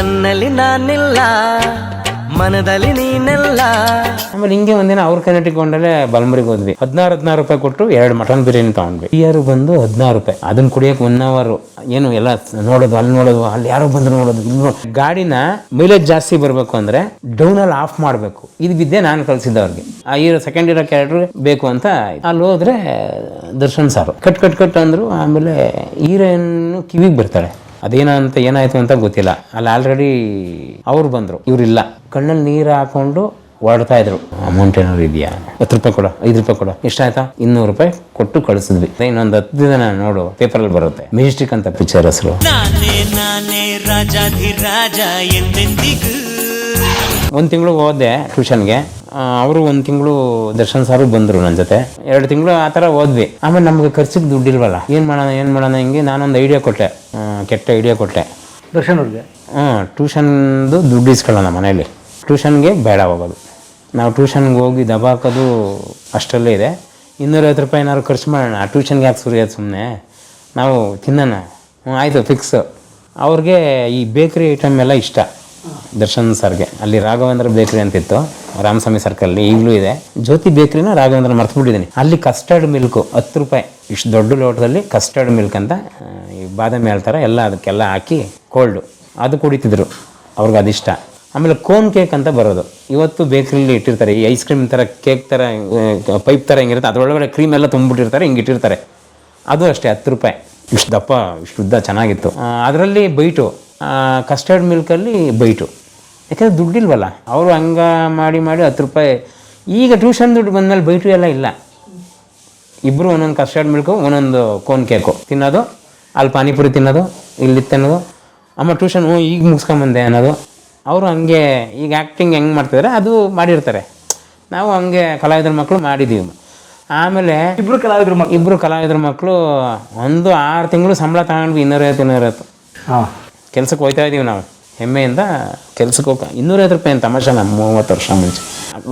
ನನ್ನಲ್ಲಿ ನಾನಿಲ್ಲ, ಮನದಲ್ಲಿ ನೀನೆಲ್ಲ. ಆಮೇಲೆ ಹಿಂಗೆ ಒಂದಿನ ಅವ್ರ ಕನೆಟಿಕ್ ಕೊಂಡಲ್ಲೇ ಬಲ್ಮರಿಗೆ ಹೋದ್ವಿ. ಹದಿನಾರು ಹದಿನಾರು ರೂಪಾಯಿ ಕೊಟ್ಟು ಎರಡು ಮಟನ್ ಬಿರಿಯಾನಿ ತಗೊಂಡ್ವಿ. ಇಯರ್ ಬಂದು ಹದಿನಾರು ರೂಪಾಯಿ. ಅದನ್ನ ಕುಡಿಯಕ್ಕೆ ಒನ್ ಅವರ್ ಏನು ಎಲ್ಲ ನೋಡೋದು, ಅಲ್ಲಿ ನೋಡೋದು, ಅಲ್ಲಿ ಯಾರೋ ಬಂದ್ರು ನೋಡೋದು, ಇಲ್ಲಿ ಗಾಡಿನ ಮೈಲೇಜ್ ಜಾಸ್ತಿ ಬರಬೇಕು ಅಂದ್ರೆ ಡೌನ್ ಅಲ್ಲಿ ಆಫ್ ಮಾಡಬೇಕು. ಇದು ಬಿದ್ದೆ ನಾನು ಕಳ್ಸಿದ್ದೆ ಅವ್ರಿಗೆ ಆ ಹೀರೋ ಸೆಕೆಂಡ್ ಇರೋ ಕ್ಯಾರೆಕ್ಟರ್ ಬೇಕು ಅಂತ ಅಲ್ಲಿ ಹೋದ್ರೆ ದರ್ಶನ್ ಸಾರು. ಕಟ್ ಕಟ್ ಕಟ್ ಅಂದ್ರು ಆಮೇಲೆ ಹೀರೋಯಿನ್ ಕಿವಿಗೆ ಬರ್ತಾಳೆ. ಅದೇನೋ ಅಂತ ಏನಾಯ್ತು ಅಂತ ಗೊತ್ತಿಲ್ಲ. ಅಲ್ಲಿ ಆಲ್ರೆಡಿ ಅವ್ರು ಬಂದರು. ಇವರಿಲ್ಲ. ಕಣ್ಣಲ್ಲಿ ನೀರು ಹಾಕೊಂಡು ಹೊರಡ್ತಾ ಇದ್ರು. ಅಮೌಂಟ್ ಏನಾದ್ರು ಇದೆಯಾ? ಹತ್ತು ರೂಪಾಯಿ ಕೊಡ ಐದು ರೂಪಾಯಿ ಕೊಡ. ಎಷ್ಟಾಯ್ತಾ? ಇನ್ನೂರು ರೂಪಾಯಿ ಕೊಟ್ಟು ಕಳಿಸಿದ್ವಿ. ಇನ್ನೊಂದು ಹತ್ತು ದಿನ ನೋಡು ಪೇಪರಲ್ಲಿ ಬರುತ್ತೆ. ಮೆಜೆಸ್ಟಿಕ್ ಅಂತ ಪಿಕ್ಚರ್ ಹೆಸರು. ಒಂದು ತಿಂಗಳು ಹೋದೆ ಟ್ಯೂಷನ್ಗೆ ಅವರು ಒಂದು ತಿಂಗಳು ದರ್ಶನ್ ಸಾರು ಬಂದರು ನನ್ನ ಜೊತೆ. ಎರಡು ತಿಂಗಳು ಆ ಥರ ಹೋದ್ವಿ. ಆಮೇಲೆ ನಮಗೆ ಖರ್ಚಿಗೆ ದುಡ್ಡಿಲ್ವಲ್ಲ? ಏನು ಮಾಡೋಣ ಏನು ಮಾಡೋಣ ಹಿಂಗೆ ನಾನೊಂದು ಐಡಿಯಾ ಕೊಟ್ಟೆ. ಕೆಟ್ಟ ಐಡಿಯಾ ಕೊಟ್ಟೆ. ದರ್ಶನ್ ಅವ್ರಿಗೆ? ಹಾಂ ಟ್ಯೂಷನ್ದು ದುಡ್ಡು ಇಸ್ಕೊಳ್ಳೋಣ ಮನೇಲಿ. ಟ್ಯೂಷನ್ಗೆ ಬೇಡ ಹೋಗೋದು. ನಾವು ಟ್ಯೂಷನ್ಗೆ ಹೋಗಿ ದಬಾಕೋದು ಅಷ್ಟರಲ್ಲೇ ಇದೆ. ಇನ್ನೂರೈವತ್ತು ರೂಪಾಯಿ ಏನಾದ್ರು ಖರ್ಚು ಮಾಡೋಣ. ಆ ಟ್ಯೂಷನ್ಗೆ ಯಾಕೆ ಸುರಿಯೋದು ಸುಮ್ಮನೆ ನಾವು ತಿನ್ನೋಣ. ಹ್ಞೂ ಆಯಿತು ಫಿಕ್ಸು ಅವ್ರಿಗೆ ಈ ಬೇಕ್ರಿ ಐಟಮ್ ಎಲ್ಲ ಇಷ್ಟ. ದರ್ಶನ್ ಸರ್ಗೆ. ಅಲ್ಲಿ ರಾಘವೇಂದ್ರ ಬೇಕ್ರಿ ಅಂತಿತ್ತು. ರಾಮಸ್ವಾಮಿ ಸರ್ಕಲ್ಲಿ ಈಗಲೂ ಇದೆ. ಜ್ಯೋತಿ ಬೇಕ್ರಿನ ರಾಘವೇಂದ್ರ ಮರ್ತುಬಿಟ್ಟಿದ್ದೀನಿ ಅಲ್ಲಿ ಕಸ್ಟರ್ಡ್ ಮಿಲ್ಕು ಹತ್ತು ರೂಪಾಯಿ. ಇಷ್ಟು ದೊಡ್ಡ ಲೋಟದಲ್ಲಿ ಕಸ್ಟರ್ಡ್ ಮಿಲ್ಕ್ ಅಂತ ಈ ಬಾದಾಮಿ ಹೇಳ್ತಾರೆ. ಎಲ್ಲ ಅದಕ್ಕೆಲ್ಲ ಹಾಕಿ ಕೋಲ್ಡು ಅದು ಕುಡಿತಿದ್ರು. ಅವ್ರಿಗೆ ಅದಿಷ್ಟ. ಆಮೇಲೆ ಕೋನ್ ಕೇಕ್ ಅಂತ ಬರೋದು. ಇವತ್ತು ಬೇಕ್ರಿಲಿ ಇಟ್ಟಿರ್ತಾರೆ. ಈ ಐಸ್ ಕ್ರೀಮ್ ಥರ ಕೇಕ್ ಥರ ಪೈಪ್ ಥರ ಹಿಂಗಿರುತ್ತೆ, ಅದರೊಳಗಡೆ ಕ್ರೀಮ್ ಎಲ್ಲ ತುಂಬಿಟ್ಟಿರ್ತಾರೆ ಹಿಂಗೆ ಇಟ್ಟಿರ್ತಾರೆ. ಅದು ಅಷ್ಟೇ, ಹತ್ತು ರೂಪಾಯಿ. ಇಷ್ಟು ದಪ್ಪ, ಇಷ್ಟು ಉದ್ದ ಚೆನ್ನಾಗಿತ್ತು. ಅದರಲ್ಲಿ ಬೈಟು. Custard ಮಿಲ್ಕಲ್ಲಿ bite. ಯಾಕಂದರೆ ದುಡ್ಡಿಲ್ವಲ್ಲ ಅವರು ಹಂಗೆ ಮಾಡಿ ಮಾಡಿ ಹತ್ತು ರೂಪಾಯಿ. ಈಗ ಟ್ಯೂಷನ್ ದುಡ್ಡು ಬಂದಮೇಲೆ ಬೈಟು ಎಲ್ಲ ಇಲ್ಲ. ಇಬ್ಬರು ಒಂದೊಂದು ಕಸ್ಟರ್ಡ್ ಮಿಲ್ಕು ಒಂದೊಂದು ಕೋನ್ ಕೇಕು ತಿನ್ನೋದು ಅಲ್ಲಿ ಪಾನಿಪುರಿ ತಿನ್ನೋದು ಇಲ್ಲಿ ತಿನ್ನೋದು. ಅಮ್ಮ ಟ್ಯೂಷನ್ ಹ್ಞೂ ಈಗ ಮುಗಿಸ್ಕೊಂಬಂದೆ ಅನ್ನೋದು. ಅವರು ಹಂಗೆ ಈಗ ಆ್ಯಕ್ಟಿಂಗ್ ಹೆಂಗೆ ಮಾಡ್ತಿದ್ದಾರೆ ಅದು ಮಾಡಿರ್ತಾರೆ. ನಾವು ಹಂಗೆ ಕಲಾವಿದ್ರ ಮಕ್ಕಳು ಮಾಡಿದ್ದೀವಿ ಆಮೇಲೆ ಇಬ್ಬರು ಕಲಾವಿದ್ರು ಮಕ್ಕಳು ಇಬ್ಬರು ಕಲಾವಿದ್ರ ಮಕ್ಕಳು ಒಂದು ಆರು ತಿಂಗಳು ಸಂಬಳ ತಗೊಂಡ್ವಿ ಇನ್ನೂರೈವತ್ತು ಇನ್ನೂರೈವತ್ತು. ಹಾಂ. ಕೆಲಸಕ್ಕೆ ಹೋಗ್ತಾ ಇದ್ದೀವಿ ನಾವು. ಹೆಮ್ಮೆಯಿಂದ ಕೆಲ್ಸಕ್ಕೆ ಹೋಗ ಇನ್ನೂರೈವತ್ತು ರೂಪಾಯಿ ಅಂತ ತಮಾಷೆ ನಮ್ಮ ಮೂವತ್ತು ವರ್ಷ ಮುಂಚೆ.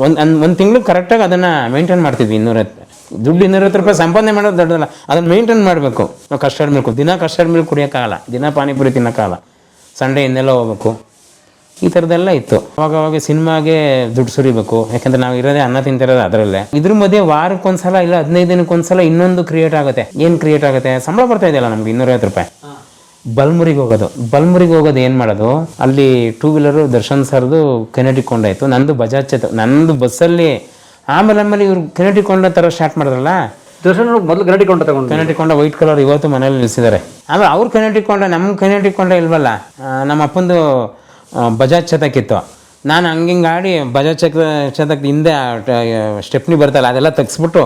ಒಂದು ಒಂದು ತಿಂಗಳು ಕರೆಕ್ಟಾಗಿ ಅದನ್ನು ಮೇಂಟೈನ್ ಮಾಡ್ತಿದ್ವಿ ಇನ್ನೂರೈವತ್ತು ದುಡ್ಡು ಇನ್ನೂರೈವತ್ತು ರೂಪಾಯಿ ಸಂಪಾದನೆ ಮಾಡೋದು ದೊಡ್ಡದಲ್ಲ, ಅದನ್ನು ಮೇಂಟೈನ್ ಮಾಡಬೇಕು. ನಾವು ಕಸ್ಟರ್ಡ್ ಮಿಲ್ಕು ದಿನ ಕಸ್ಟರ್ಡ್ ಮಿಲ್ಕ್ ಕುಡಿಯೋಕ್ಕಾಗಲ್ಲ, ದಿನ ಪಾನಿಪುರಿ ತಿನ್ನೋಕ್ಕಾಗಲ್ಲ. ಸಂಡೇ ಇನ್ನೆಲ್ಲ ಹೋಗ್ಬೇಕು. ಈ ಥರದ್ದೆಲ್ಲ ಇತ್ತು. ಅವಾಗ ಅವಾಗ ಸಿನಿಮಾಗೆ ದುಡ್ಡು ಸುರಿಬೇಕು. ಯಾಕಂದ್ರೆ ನಾವು ಇರೋದೇ ಅನ್ನ ತಿಂತಿರೋದು ಅದರಲ್ಲೇ. ಇದ್ರ ಮಧ್ಯೆ ವಾರಕ್ಕೊಂದ್ಸಲ ಇಲ್ಲ ಹದಿನೈದು ದಿನಕ್ಕೊಂದ್ಸಲ ಇನ್ನೊಂದು ಕ್ರಿಯೇಟ್ ಆಗುತ್ತೆ. ಏನು ಕ್ರಿಯೇಟ್ ಆಗುತ್ತೆ? ಸಂಬಳ ಬರ್ತಾ ಇದೆಯಲ್ಲ ನಮ್ಗೆ ಇನ್ನೂರೈವತ್ತು ರೂಪಾಯಿ. ಬಲ್ಮುರಿಗೆ ಹೋಗೋದು. ಬಲ್ಮುರಿಗೆ ಹೋಗೋದು ಏನು ಮಾಡೋದು? ಅಲ್ಲಿ ಟೂ ವೀಲರು ದರ್ಶನ್ ಸರ್ದು ಕೆನೆಟಿಕ್ ಕೊಂಡಾಯ್ತು. ನಂದು ಬಜಾಜ್ ಚೇತ ನಂದು ಬಸ್ಸಲ್ಲಿ ಆಮೇಲೆ ಆಮೇಲೆ ಇವ್ರು ಕೆನೆಟಿಕ್ ತರ ಥರ ಸ್ಟಾರ್ಟ್ ಮಾಡಿದ್ರಲ್ಲ? ದರ್ಶನ್ ಮೊದಲು ಗರಡಿ ಕೊಂಡ ತಗೊಂಡು ಕೆನೆಟಿಕ್ ವೈಟ್ ಕಲರ್ ಇವತ್ತು ಮನೇಲಿ ನಿಲ್ಲಿಸಿದ್ದಾರೆ ಆಮೇಲೆ ಅವ್ರು ಕೆನೆಟಿಕ್ ಕೊಂಡ ನಮ್ಮ ಕೆನೆಟಿಕ್ ಕೊಂಡ ಇಲ್ವಲ್ಲ? ನಮ್ಮ ಅಪ್ಪಂದು ಬಜಾಜ್ ಚತಕ್ಕಿತ್ತು ನಾನು ಹಂಗಿಂಗೆ ಆಡಿ ಬಜಾಜ್ ಚಕ್ ಚತಕ್ ಹಿಂದೆ ಸ್ಟೆಪ್ನಿ ಬರ್ತಲ್ಲ ಅದೆಲ್ಲ ತೆಗ್ಸ್ಬಿಟ್ಟು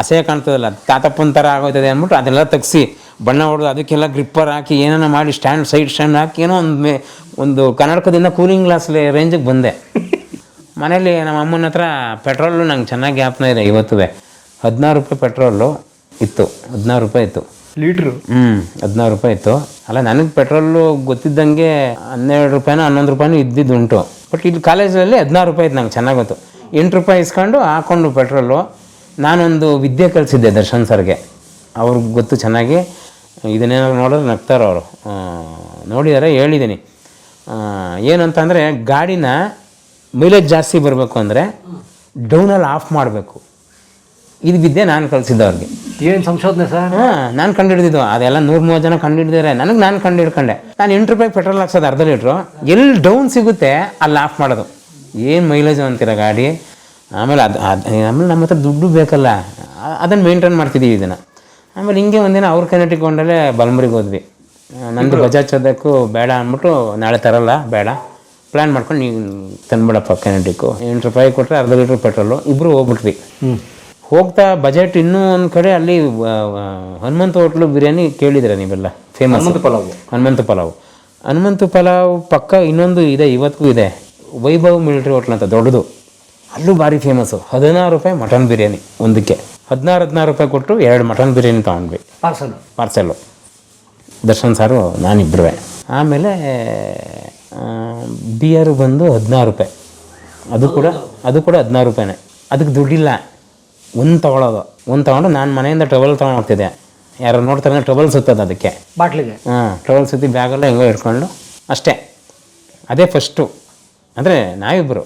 ಅಸಹ್ಯ ಕಾಣ್ತದಲ್ಲ ತಾತಪ್ಪನ ಥರ ಆಗೋಯ್ತದೆ ಅಂದ್ಬಿಟ್ಟು ಅದೆಲ್ಲ ತೆಗ್ಸಿ ಬಣ್ಣ ಹೊಡೆದು ಅದಕ್ಕೆಲ್ಲ ಗ್ರಿಪ್ಪರ್ ಹಾಕಿ ಏನೇನೋ ಮಾಡಿ ಸ್ಟ್ಯಾಂಡ್ ಸೈಡ್ ಸ್ಟ್ಯಾಂಡ್ ಹಾಕಿ ಏನೋ ಒಂದು ಮೇ ಒಂದು ಕನ್ನಡಕದಿಂದ ಕೂಲಿಂಗ್ ಗ್ಲಾಸ್ ರೇಂಜಿಗೆ ಬಂದೆ. ಮನೇಲಿ ನಮ್ಮ ಅಮ್ಮನ ಹತ್ರ ಪೆಟ್ರೋಲು ನಂಗೆ ಚೆನ್ನಾಗಿ ಜ್ಞಾಪನ ಇದೆ ಇವತ್ತುವೆ. ಹದಿನಾರು ರೂಪಾಯಿ ಪೆಟ್ರೋಲು ಇತ್ತು ಹದಿನಾರು ರೂಪಾಯಿ ಇತ್ತು. ಲೀಟ್ರು? ಹ್ಞೂ ಹದಿನಾರು ರೂಪಾಯಿ ಇತ್ತು. ಅಲ್ಲ ನನಗೆ ಪೆಟ್ರೋಲು ಗೊತ್ತಿದ್ದಂಗೆ ಹನ್ನೆರಡು ರೂಪಾಯಿನೋ ಹನ್ನೊಂದು ರೂಪಾಯಿನೂ ಇದ್ದಿದ್ದುಂಟು. ಬಟ್ ಇಲ್ಲಿ ಕಾಲೇಜಲ್ಲಿ ಹದಿನಾರು ರೂಪಾಯಿ ಇತ್ತು ನಂಗೆ ಚೆನ್ನಾಗಿ ಗೊತ್ತು. ಎಂಟು ರೂಪಾಯಿ ಇಸ್ಕೊಂಡು ಹಾಕ್ಕೊಂಡು ಪೆಟ್ರೋಲು. ನಾನೊಂದು ವಿದ್ಯೆ ಕಲಿಸಿದ್ದೆ ದರ್ಶನ್ ಸರ್ಗೆ. ಅವ್ರಿಗೆ ಗೊತ್ತು ಚೆನ್ನಾಗಿ. ಇದನ್ನೇನಾದ್ರು ನೋಡಿದ್ರೆ ನಗ್ತಾರೆ ಅವರು. ನೋಡಿದ್ದಾರೆ ಹೇಳಿದ್ದೀನಿ ಏನಂತಂದರೆ ಗಾಡಿನ ಮೈಲೇಜ್ ಜಾಸ್ತಿ ಬರಬೇಕು ಅಂದರೆ ಡೌನಲ್ಲಿ ಆಫ್ ಮಾಡಬೇಕು. ಇದು ವಿದ್ಯೆ ನಾನು ಕಲಿಸಿದ್ದೆ ಅವ್ರಿಗೆ ಏನು ಸಂಶೋಧನೆ ಸರ್? ಹಾಂ ನಾನು ಕಂಡುಹಿಡಿದಿದ್ದು ಅದೆಲ್ಲ ನೂರು ಮೂವತ್ತು ಜನ ಕಂಡುಹಿಡಿದಾರೆ ನನಗೆ ನಾನು ಕಂಡು ಹಿಡ್ಕೊಂಡೆ ನಾನು ಎಂಟು ರೂಪಾಯಿ ಪೆಟ್ರೋಲ್ ಹಾಕ್ಸೋದು ಅರ್ಧ ಲೀಟ್ರು. ಎಲ್ಲಿ ಡೌನ್ ಸಿಗುತ್ತೆ ಅಲ್ಲಿ ಆಫ್ ಮಾಡೋದು. ಏನು ಮೈಲೇಜ್ ಅಂತೀರ ಗಾಡಿ? ಆಮೇಲೆ ಅದು ಅದು ಆಮೇಲೆ ನಮ್ಮ ಹತ್ರ ದುಡ್ಡು ಬೇಕಲ್ಲ. ಅದನ್ನು ಮೇಂಟೈನ್ ಮಾಡ್ತಿದ್ದೀವಿ ಇದನ್ನು. ಆಮೇಲೆ ಹಿಂಗೆ ಒಂದಿನ ಅವ್ರ ಕೆನೆಟಿಕ್ ಕೊಂಡಲ್ಲೇ ಬಲಮುರಿಗೆ ಹೋದ್ವಿ. ನಂದು ಬಜಾಜ್ ಚೋದಕ್ಕು ಬೇಡ ಅಂದ್ಬಿಟ್ಟು ನಾಳೆ ತರಲ್ಲ ಬೇಡ. ಪ್ಲ್ಯಾನ್ ಮಾಡ್ಕೊಂಡು ನೀವು ತಂದ್ಬಿಡಪ್ಪ ಕೆನೆಟಿಕ್ಕು ಎಂಟು ರೂಪಾಯಿ ಕೊಟ್ಟರೆ ಅರ್ಧ ಲೀಟ್ರ್ ಪೆಟ್ರೋಲು. ಇಬ್ಬರು ಹೋಗ್ಬಿಟ್ವಿ. ಹೋಗ್ತಾ ಬಜೆಟ್ ಇನ್ನೂ ಒಂದು ಕಡೆ ಅಲ್ಲಿ ಹನುಮಂತ ಹೋಟ್ಲು ಬಿರಿಯಾನಿ ಕೇಳಿದ್ರೆ ನೀವೆಲ್ಲ? ಫೇಮಸ್ ಹನುಮಂತ ಪಲಾವ್. ಹನುಮಂತ ಪಲಾವ್. ಹನುಮಂತ ಪಲಾವ್ ಪಕ್ಕ ಇನ್ನೊಂದು ಇದೆ ಇವತ್ತಿಗೂ ಇದೆ. ವೈಭವ್ ಮಿಲಿಟ್ರಿ ಹೋಟ್ಲ್ ಅಂತ ದೊಡ್ಡದು. ಅಲ್ಲೂ ಭಾರಿ ಫೇಮಸ್ಸು ಹದಿನಾರು ರೂಪಾಯಿ ಮಟನ್ ಬಿರಿಯಾನಿ ಒಂದಕ್ಕೆ. ಹದಿನಾರು ಹದಿನಾರು ರೂಪಾಯಿ ಕೊಟ್ಟು ಎರಡು ಮಟನ್ ಬಿರಿಯಾನಿ ತೊಗೊಂಡ್ವಿ. ಪಾರ್ಸಲ್? ಪಾರ್ಸೆಲ್ಲು ದರ್ಶನ್ ಸಾರು ನಾನಿಬ್ಬರುವೆ ಆಮೇಲೆ ಬಿಯರು ಬಂದು ಹದಿನಾರು ರೂಪಾಯಿ. ಅದು ಕೂಡ ಅದು ಕೂಡ ಹದಿನಾರು ರೂಪಾಯಿನೇ. ಅದಕ್ಕೆ ದುಡ್ಡಿಲ್ಲ. ಒಂದು ತೊಗೊಳೋದು. ಒಂದು ತೊಗೊಂಡು ನಾನು ಮನೆಯಿಂದ ಟ್ರಬಲ್ ತೊಗೊಂಡು ಹೋಗ್ತಿದ್ದೆ. ಯಾರು ನೋಡ್ತಾರೆ ಟ್ರಬಲ್ ಸುತ್ತದ ಅದಕ್ಕೆ. ಬಾಟ್ಲಿಗೆ? ಹಾಂ ಟ್ರಬಲ್ ಸುತ್ತಿ ಬ್ಯಾಗೆಲ್ಲ ಹೆಂಗೋ ಇಟ್ಕೊಂಡು ಅಷ್ಟೇ. ಅದೇ ಫಸ್ಟು ಅಂದರೆ ನಾವಿಬ್ಬರು